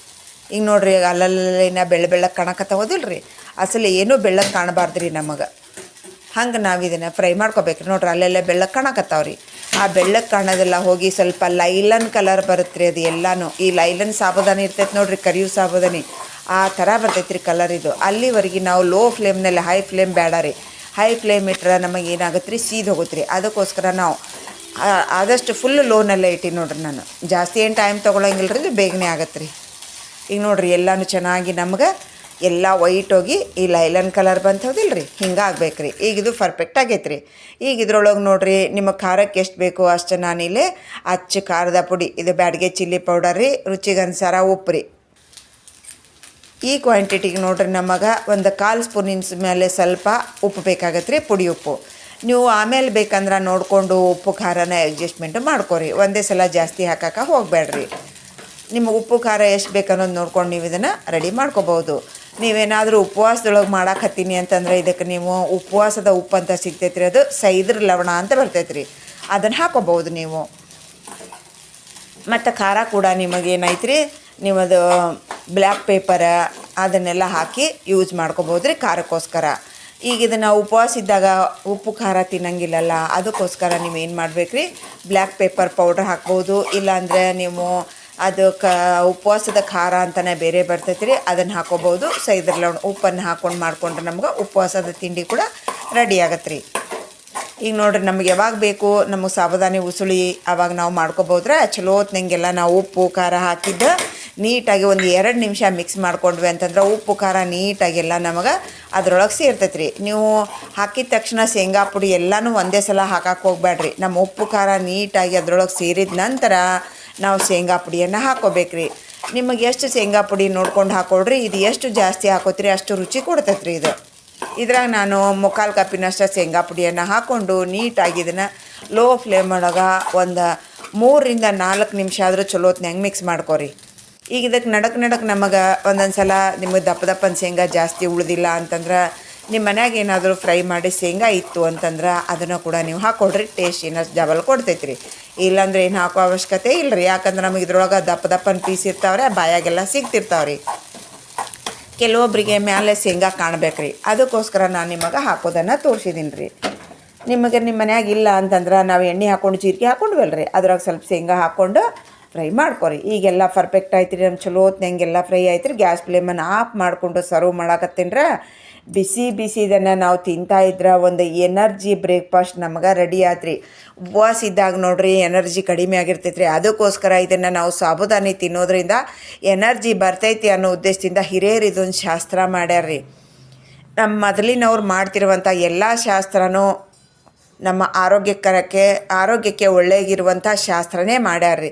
ಈಗ ನೋಡ್ರಿ, ಅಲ್ಲಲ್ಲಿನ ಬೆಳ್ಳ ಬೆಳ್ಳಕ್ಕೆ ಕಾಣಕತ್ತವದಿಲ್ಲ ರೀ ಅಸಲು ಏನೂ ಬೆಳ್ಳಕ್ಕೆ ಕಾಣಬಾರ್ದು ರೀ ನಮಗೆ. ಹಂಗೆ ನಾವು ಇದನ್ನು ಫ್ರೈ ಮಾಡ್ಕೋಬೇಕು ನೋಡ್ರಿ, ಅಲ್ಲೆಲ್ಲ ಬೆಳ್ಳಕ್ಕೆ ಕಾಣಕತ್ತಾವ ರೀ ಆ ಬೆಳ್ಳಕ್ಕೆ ಕಾಣೋದೆಲ್ಲ ಹೋಗಿ ಸ್ವಲ್ಪ ಲೈಲನ್ ಕಲರ್ ಬರುತ್ತೆ ರೀ ಅದು ಎಲ್ಲಾನು. ಈ ಲೈಲನ್ ಸಾಬುದಾನಿ ಇರ್ತೈತೆ ನೋಡ್ರಿ, ಕರಿಯು ಸಾಬುದಾನಿ. ಆ ಥರ ಬರ್ತೈತೆ ರೀ ಕಲರ್ ಇದು. ಅಲ್ಲಿವರೆಗೆ ನಾವು ಲೋ ಫ್ಲೇಮ್ನಲ್ಲಿ, ಹೈ ಫ್ಲೇಮ್ ಬೇಡ ರೀ. ಹೈ ಫ್ಲೇಮ್ ಇಟ್ಟರೆ ನಮಗೆ ಏನಾಗುತ್ತೆ ರೀ ಸೀದ್ ಹೋಗುತ್ತೆ ರೀ ಅದಕ್ಕೋಸ್ಕರ ನಾವು ಆದಷ್ಟು ಫುಲ್ ಲೋನಲ್ಲೇ ಇಟ್ಟಿನಿ ನೋಡ್ರಿ ನಾನು. ಜಾಸ್ತಿ ಏನು ಟೈಮ್ ತೊಗೊಳಂಗಿಲ್ಲ ರೀ ಬೇಗನೆ ಆಗತ್ತೆ ರೀ ಈಗ ನೋಡ್ರಿ ಎಲ್ಲನೂ ಚೆನ್ನಾಗಿ ನಮ್ಗೆ ಎಲ್ಲ ವೈಟ್ ಹೋಗಿ ಈ ಲೈಲನ್ ಕಲರ್ ಬಂತು ಹೌದಿಲ್ಲ ರೀ ಹಿಂಗೆ ಆಗ್ಬೇಕು ರೀ ಈಗ ಇದು ಪರ್ಫೆಕ್ಟ್ ಆಗೈತೆ ರೀ ಈಗ ಇದ್ರೊಳಗೆ ನೋಡ್ರಿ ನಿಮ್ಮ ಖಾರಕ್ಕೆ ಎಷ್ಟು ಬೇಕು ಅಷ್ಟು ನಾನಿಲ್ಲಿ ಅಚ್ಚು ಖಾರದ ಪುಡಿ, ಇದು ಬ್ಯಾಡ್ಗೆ ಚಿಲ್ಲಿ ಪೌಡರ್ ರೀ, ರುಚಿಗೆ ಅನುಸಾರ ಉಪ್ಪು ರೀ ಈ ಕ್ವಾಂಟಿಟಿಗೆ ನೋಡ್ರಿ ನಮಗೆ ಒಂದು ಕಾಲು ಸ್ಪೂನಿನ ಮೇಲೆ ಸ್ವಲ್ಪ ಉಪ್ಪು ಬೇಕಾಗತ್ತೆ ರೀ ಪುಡಿ ಉಪ್ಪು. ನೀವು ಆಮೇಲೆ ಬೇಕಂದ್ರೆ ನೋಡಿಕೊಂಡು ಉಪ್ಪು ಖಾರನ ಅಡ್ಜಸ್ಟ್ಮೆಂಟ್ ಮಾಡ್ಕೊರಿ. ಒಂದೇ ಸಲ ಜಾಸ್ತಿ ಹಾಕಕ್ಕೆ ಹೋಗಬೇಡ್ರಿ. ನಿಮ್ಮ ಉಪ್ಪು ಖಾರ ಎಷ್ಟು ಬೇಕನ್ನೋದು ನೋಡ್ಕೊಂಡು ನೀವು ಇದನ್ನು ರೆಡಿ ಮಾಡ್ಕೋಬೋದು ನೀವೇನಾದರೂ ಉಪವಾಸದೊಳಗೆ ಮಾಡಾಕತ್ತೀನಿ ಅಂತಂದ್ರೆ ಇದಕ್ಕೆ ನೀವು ಉಪವಾಸದ ಉಪ್ಪು ಅಂತ ಸಿಗ್ತೈತೆ ರೀ ಅದು ಸೈದ್ರ ಲವಣ ಅಂತ ಬರ್ತೈತೆ ರೀ ಅದನ್ನು ಹಾಕೋಬೋದು ನೀವು. ಮತ್ತು ಖಾರ ಕೂಡ ನಿಮಗೇನೈತೆ ರೀ ನಿಮ್ಮದು ಬ್ಲ್ಯಾಕ್ ಪೇಪರ ಅದನ್ನೆಲ್ಲ ಹಾಕಿ ಯೂಸ್ ಮಾಡ್ಕೋಬೋದು ರೀ ಖಾರಕ್ಕೋಸ್ಕರ. ಈಗ ಇದನ್ನು ಉಪವಾಸ ಇದ್ದಾಗ ಉಪ್ಪು, ಖಾರ ತಿನ್ನಂಗಿಲ್ಲಲ್ಲ, ಅದಕ್ಕೋಸ್ಕರ ನೀವು ಏನು ಮಾಡ್ಬೇಕು ರೀ ಬ್ಲ್ಯಾಕ್ ಪೇಪರ್ ಪೌಡ್ರ್ ಹಾಕ್ಬೋದು, ಇಲ್ಲಾಂದರೆ ನೀವು ಅದು ಕ, ಉಪವಾಸದ ಖಾರ ಅಂತಲೇ ಬೇರೆ ಬರ್ತೈತೆ ರೀ ಅದನ್ನು ಹಾಕೋಬೋದು ಸೊ ಲವಣ ಉಪ್ಪನ್ನು ಹಾಕ್ಕೊಂಡು ಮಾಡ್ಕೊಂಡ್ರೆ ನಮ್ಗೆ ಉಪವಾಸದ ತಿಂಡಿ ಕೂಡ ರೆಡಿ ಆಗತ್ತೆ ರೀ ಈಗ ನೋಡ್ರಿ, ನಮ್ಗೆ ಯಾವಾಗ ಬೇಕು, ನಮಗೆ ಸಾವಧಾನಿ, ಉಸುಳಿ ಅವಾಗ ನಾವು ಮಾಡ್ಕೊಬೋದ್ರೆ? ಚಲೋ ಹೊತ್ನಂಗೆಲ್ಲ ನಾವು ಉಪ್ಪು, ಖಾರ ಹಾಕಿದ್ದು ನೀಟಾಗಿ ಒಂದು ಎರಡು ನಿಮಿಷ ಮಿಕ್ಸ್ ಮಾಡ್ಕೊಂಡ್ವಿ ಅಂತಂದ್ರೆ ಉಪ್ಪು, ಖಾರ ನೀಟಾಗೆಲ್ಲ ನಮಗೆ ಅದ್ರೊಳಗೆ ಸೇರ್ತೈತೆ ರೀ ನೀವು ಹಾಕಿದ ತಕ್ಷಣ ಶೇಂಗಾ ಪುಡಿ ಎಲ್ಲನೂ ಒಂದೇ ಸಲ ಹಾಕಕ್ಕೆ ಹೋಗ್ಬೇಡ್ರಿ ನಮ್ಮ ಉಪ್ಪು, ಖಾರ ನೀಟಾಗಿ ಅದ್ರೊಳಗೆ ಸೇರಿದ ನಂತರ ನಾವು ಶೇಂಗಾ ಪುಡಿಯನ್ನು ಹಾಕ್ಕೋಬೇಕ್ರಿ ನಿಮಗೆ ಎಷ್ಟು ಶೇಂಗಾ ಪುಡಿ ನೋಡ್ಕೊಂಡು ಹಾಕೊಳ್ರಿ, ಇದು ಎಷ್ಟು ಜಾಸ್ತಿ ಹಾಕೋತ್ರಿ, ಅಷ್ಟು ರುಚಿ ಕೊಡ್ತೈತೆ ರೀ ಇದು. ಇದ್ರಾಗ ನಾನು ಮುಕ್ಕಾಲು ಕಪ್ಪಿನಷ್ಟು ಶೇಂಗಾ ಪುಡಿಯನ್ನು ಹಾಕ್ಕೊಂಡು ನೀಟಾಗಿ ಇದನ್ನು ಲೋ ಫ್ಲೇಮ್ ಒಳಗೆ ಒಂದು ಮೂರರಿಂದ ನಾಲ್ಕು ನಿಮಿಷ ಆದರೂ ಚಲೋ ಹೊತ್ನ್ಯಾಗ ಮಿಕ್ಸ್ ಮಾಡ್ಕೊರಿ. ಈಗ ಇದಕ್ಕೆ ನಡಕ್ ನಡಕ್ ನಮಗೆ ಒಂದೊಂದು ಸಲ ನಿಮಗೆ ದಪ್ಪ ದಪ್ಪನ ಶೇಂಗಾ ಜಾಸ್ತಿ ಉಳಿದಿಲ್ಲ ಅಂತಂದ್ರೆ ನಿಮ್ಮ ಮನ್ಯಾಗ ಏನಾದರೂ ಫ್ರೈ ಮಾಡಿ ಶೇಂಗಾ ಇತ್ತು ಅಂತಂದ್ರೆ ಅದನ್ನು ಕೂಡ ನೀವು ಹಾಕ್ಕೊಡ್ರಿ ಟೇಸ್ಟ್ ಇನ್ನಷ್ಟು ಡಬಲ್ ಕೊಡ್ತೈತೆ ರೀ ಇಲ್ಲಾಂದ್ರೆ ಏನು ಹಾಕೋ ಅವಶ್ಯಕತೆ ಇಲ್ಲ ರೀ ಯಾಕಂದ್ರೆ ನಮಗೆ ಇದ್ರೊಳಗೆ ದಪ್ಪ ದಪ್ಪನ ಪೀಸ್ ಇರ್ತಾವ್ರೆ, ಬಾಯಾಗೆಲ್ಲ ಸಿಗ್ತಿರ್ತಾವ್ರಿ. ಕೆಲವೊಬ್ಬರಿಗೆ ಮೇಲೆ ಶೇಂಗಾ ಕಾಣ್ಬೇಕ್ರಿ, ಅದಕ್ಕೋಸ್ಕರ ನಾನು ನಿಮಗೆ ಹಾಕೋದನ್ನು ತೋರಿಸಿದ್ದೀನಿ ರೀ ನಿಮಗೆ ನಿಮ್ಮ ಮನ್ಯಾಗ ಇಲ್ಲ ಅಂತಂದ್ರೆ ನಾವು ಎಣ್ಣೆ ಹಾಕ್ಕೊಂಡು ಜೀರಿಗೆ ರೀ ಅದ್ರಾಗ ಸ್ವಲ್ಪ ಶೇಂಗಾ ಹಾಕ್ಕೊಂಡು ಫ್ರೈ ಮಾಡ್ಕೊರಿ. ಈಗೆಲ್ಲ ಪರ್ಫೆಕ್ಟ್ ಆಯ್ತು ರೀ ನಮ್ಮ ಚಲೋ ಹೊತ್ನಂಗೆಲ್ಲ ಫ್ರೈ ಆಯ್ತು ರೀ ಗ್ಯಾಸ್ ಫ್ಲೇಮನ್ನು ಆಫ್ ಮಾಡಿಕೊಂಡು ಸರ್ವ್ ಮಾಡಾಕತ್ತೀನ್ರ. ಬಿಸಿ ಬಿಸಿ ಇದನ್ನು ನಾವು ತಿಂತಾ ಇದ್ರ ಒಂದು ಎನರ್ಜಿ ಬ್ರೇಕ್ಫಾಸ್ಟ್ ನಮಗೆ ರೆಡಿ ಆತ್ರಿ. ಉಪವಾಸ ಇದ್ದಾಗ ನೋಡ್ರಿ ಎನರ್ಜಿ ಕಡಿಮೆ ಆಗಿರ್ತೈತೆ ರೀ ಅದಕ್ಕೋಸ್ಕರ ಇದನ್ನು ನಾವು ಸಾಬುದಾನಿ ತಿನ್ನೋದ್ರಿಂದ ಎನರ್ಜಿ ಬರ್ತೈತಿ ಅನ್ನೋ ಉದ್ದೇಶದಿಂದ ಹಿರಿಯರು ಇದೊಂದು ಶಾಸ್ತ್ರ ಮಾಡ್ಯಾರ್ರಿ. ನಮ್ಮ ಮೊದಲಿನವ್ರು ಮಾಡ್ತಿರುವಂಥ ಎಲ್ಲ ಶಾಸ್ತ್ರನೂ ನಮ್ಮ ಆರೋಗ್ಯಕರಕ್ಕೆ, ಆರೋಗ್ಯಕ್ಕೆ ಒಳ್ಳೆಯಾಗಿರುವಂಥ ಶಾಸ್ತ್ರನೇ ಮಾಡ್ಯಾರ್ರಿ.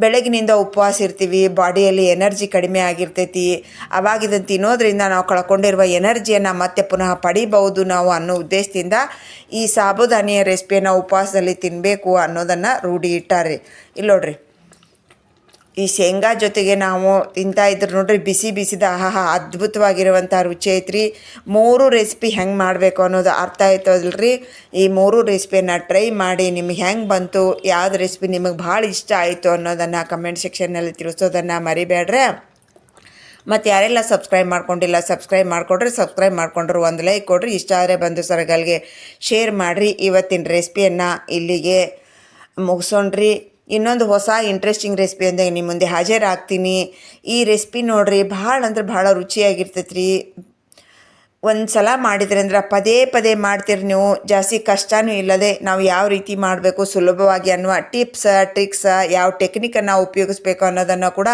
ಬೆಳಗಿನಿಂದ ಉಪವಾಸ ಇರ್ತೀವಿ, ಬಾಡಿಯಲ್ಲಿ ಎನರ್ಜಿ ಕಡಿಮೆ ಆಗಿರ್ತೈತಿ. ಅವಾಗ ಇದನ್ನು ತಿನ್ನೋದ್ರಿಂದ ನಾವು ಕಳ್ಕೊಂಡಿರುವ ಎನರ್ಜಿಯನ್ನು ಮತ್ತೆ ಪುನಃ ಪಡಿಬಹುದು ನಾವು ಅನ್ನೋ ಉದ್ದೇಶದಿಂದ ಈ ಸಾಬುದಾನಿಯ ರೆಸಿಪಿಯನ್ನು ಉಪವಾಸದಲ್ಲಿ ತಿನ್ನಬೇಕು ಅನ್ನೋದನ್ನು ರೂಢಿ ಇಟ್ಟಾರೆ. ಇಲ್ಲಿ ನೋಡ್ರಿ. ಈ ಶೇಂಗಾ ಜೊತೆಗೆ ನಾವು ತಿಂತಾ ಇದ್ರೆ ನೋಡ್ರಿ ಬಿಸಿ ಬಿಸಿದ ಆಹಾ ಅದ್ಭುತವಾಗಿರುವಂಥ ರುಚಿ ಐತ್ರಿ. ಮೂರು ರೆಸಿಪಿ ಹೆಂಗೆ ಮಾಡಬೇಕು ಅನ್ನೋದು ಅರ್ಥ ಆಯ್ತದಲ್ರಿ. ಈ ಮೂರು ರೆಸಿಪಿಯನ್ನು ಟ್ರೈ ಮಾಡಿ ನಿಮ್ಗೆ ಹೆಂಗೆ ಬಂತು, ಯಾವ್ದು ರೆಸಿಪಿ ನಿಮಗೆ ಭಾಳ ಇಷ್ಟ ಆಯಿತು ಅನ್ನೋದನ್ನು ಕಮೆಂಟ್ ಸೆಕ್ಷನ್ನಲ್ಲಿ ತಿಳಿಸೋದನ್ನು ಮರಿಬೇಡ್ರೆ. ಮತ್ತು ಯಾರೆಲ್ಲ ಸಬ್ಸ್ಕ್ರೈಬ್ ಮಾಡ್ಕೊಂಡಿಲ್ಲ ಸಬ್ಸ್ಕ್ರೈಬ್ ಮಾಡಿಕೊಡ್ರಿ ಸಬ್ಸ್ಕ್ರೈಬ್ ಮಾಡ್ಕೊಂಡ್ರು ಒಂದು ಲೈಕ್ ಕೊಡ್ರಿ. ಇಷ್ಟ ಆದರೆ ಬಂದು ಸರಗಲ್ಗೆ ಶೇರ್ ಮಾಡಿರಿ. ಇವತ್ತಿನ ರೆಸಿಪಿಯನ್ನು ಇಲ್ಲಿಗೆ ಮುಗಿಸೋಣ್ರಿ. ಇನ್ನೊಂದು ಹೊಸ ಇಂಟ್ರೆಸ್ಟಿಂಗ್ ರೆಸಿಪಿ ಅಂದ ನಿಮ್ಮ ಮುಂದೆ ಹಾಜರಾಗ್ತೀನಿ. ಈ ರೆಸಿಪಿ ನೋಡ್ರಿ, ಭಾಳ ಅಂದ್ರೆ ಭಾಳ ರುಚಿಯಾಗಿರ್ತೈತೆ ರೀ ಒಂದು ಸಲ ಮಾಡಿದ್ರೆ ಅಂದ್ರೆ ಪದೇ ಪದೇ ಮಾಡ್ತೀರಿ ನೀವು. ಜಾಸ್ತಿ ಕಷ್ಟನೂ ಇಲ್ಲದೆ ನಾವು ಯಾವ ರೀತಿ ಮಾಡಬೇಕು, ಸುಲಭವಾಗಿ ಅನ್ನುವ ಟಿಪ್ಸ್ ಟ್ರಿಕ್ಸ್ ಯಾವ ಟೆಕ್ನಿಕನ್ನು ಉಪಯೋಗಿಸ್ಬೇಕು ಅನ್ನೋದನ್ನು ಕೂಡ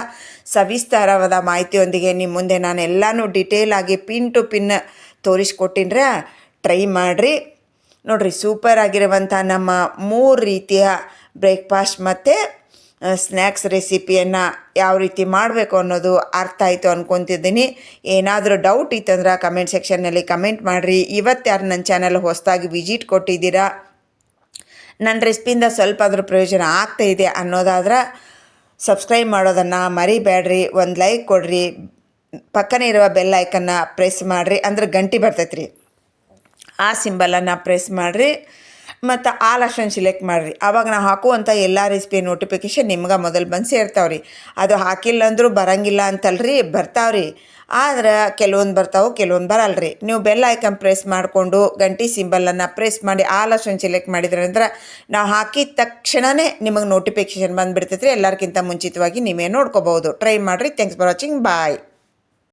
ಸವಿಸ್ತಾರವಾದ ಮಾಹಿತಿಯೊಂದಿಗೆ ನಿಮ್ಮ ಮುಂದೆ ನಾನು ಎಲ್ಲನೂ ಡಿಟೇಲ್ ಆಗಿ ಪಿನ್ ಟು ಪಿನ್ ತೋರಿಸ್ಕೊಟ್ಟಿನ್ರೆ ಟ್ರೈ ಮಾಡಿರಿ. ನೋಡಿರಿ ಸೂಪರ್ ಆಗಿರುವಂಥ ನಮ್ಮ ಮೂರು ರೀತಿಯ ಬ್ರೇಕ್ಫಾಸ್ಟ್ ಮತ್ತು ಸ್ನ್ಯಾಕ್ಸ್ ರೆಸಿಪಿಯನ್ನು ಯಾವ ರೀತಿ ಮಾಡಬೇಕು ಅನ್ನೋದು ಅರ್ಥ ಆಯಿತು ಅಂದ್ಕೊತಿದ್ದೀನಿ ಏನಾದರೂ ಡೌಟ್ ಇತ್ತಂದ್ರೆ ಕಮೆಂಟ್ ಸೆಕ್ಷನ್ನಲ್ಲಿ ಕಮೆಂಟ್ ಮಾಡಿರಿ. ಇವತ್ತು ಯಾರು ನನ್ನ ಚಾನಲ್ ಹೊಸದಾಗಿ ವಿಜಿಟ್ ಕೊಟ್ಟಿದ್ದೀರಾ? ನನ್ನ ರೆಸಿಪಿಯಿಂದ ಸ್ವಲ್ಪ ಆದರೂ ಪ್ರಯೋಜನ ಆಗ್ತಾ ಇದೆ ಅನ್ನೋದಾದ್ರೆ ಸಬ್ಸ್ಕ್ರೈಬ್ ಮಾಡೋದನ್ನು ಮರಿಬೇಡ್ರಿ ಒಂದು ಲೈಕ್ ಕೊಡ್ರಿ. ಪಕ್ಕನೇ ಇರುವ ಬೆಲ್ ಐಕನ್ನ ಪ್ರೆಸ್ ಮಾಡಿರಿ. ಅಂದ್ರೆ ಗಂಟೆ ಬರ್ತೈತೆ ರೀ ಆ ಸಿಂಬಲನ್ನು ಪ್ರೆಸ್ ಮಾಡಿರಿ. ಮತ್ತು ಆ ಆಪ್ಷನ್ ಸಿಲೆಕ್ಟ್ ಮಾಡಿರಿ. ಆವಾಗ ನಾವು ಹಾಕುವಂಥ ಎಲ್ಲ ರೆಸಿಪಿ ನೋಟಿಫಿಕೇಷನ್ ನಿಮ್ಗೆ ಮೊದಲು ಬಂದು ಸೇರ್ತಾವ್ರಿ. ಅದು ಹಾಕಿಲ್ಲ ಅಂದರೂ ಬರಂಗಿಲ್ಲ ಅಂತಲ್ರಿ, ಬರ್ತಾವ್ರಿ. ಆದ್ರೆ ಕೆಲವೊಂದು ಬರ್ತಾವೆ, ಕೆಲವೊಂದು ಬರಲ್ಲ ರೀ ನೀವು ಬೆಲ್ ಐಕನ್ ಪ್ರೆಸ್ ಮಾಡಿಕೊಂಡು ಗಂಟಿ ಸಿಂಬಲನ್ನು ಪ್ರೆಸ್ ಮಾಡಿ ಆ ಆಪ್ಷನ್ ಸಿಲೆಕ್ಟ್ ಮಾಡಿದ್ರೆ ಅಂದ್ರೆ ನಾವು ಹಾಕಿದ ತಕ್ಷಣವೇ ನಿಮಗೆ ನೋಟಿಫಿಕೇಷನ್ ಬಂದುಬಿಡ್ತೈತೆ ರೀ ಎಲ್ಲರಿಗಿಂತ ಮುಂಚಿತವಾಗಿ ನೀವೇ ನೋಡ್ಕೋಬೋದು ಟ್ರೈ ಮಾಡಿರಿ. Thanks for watching bye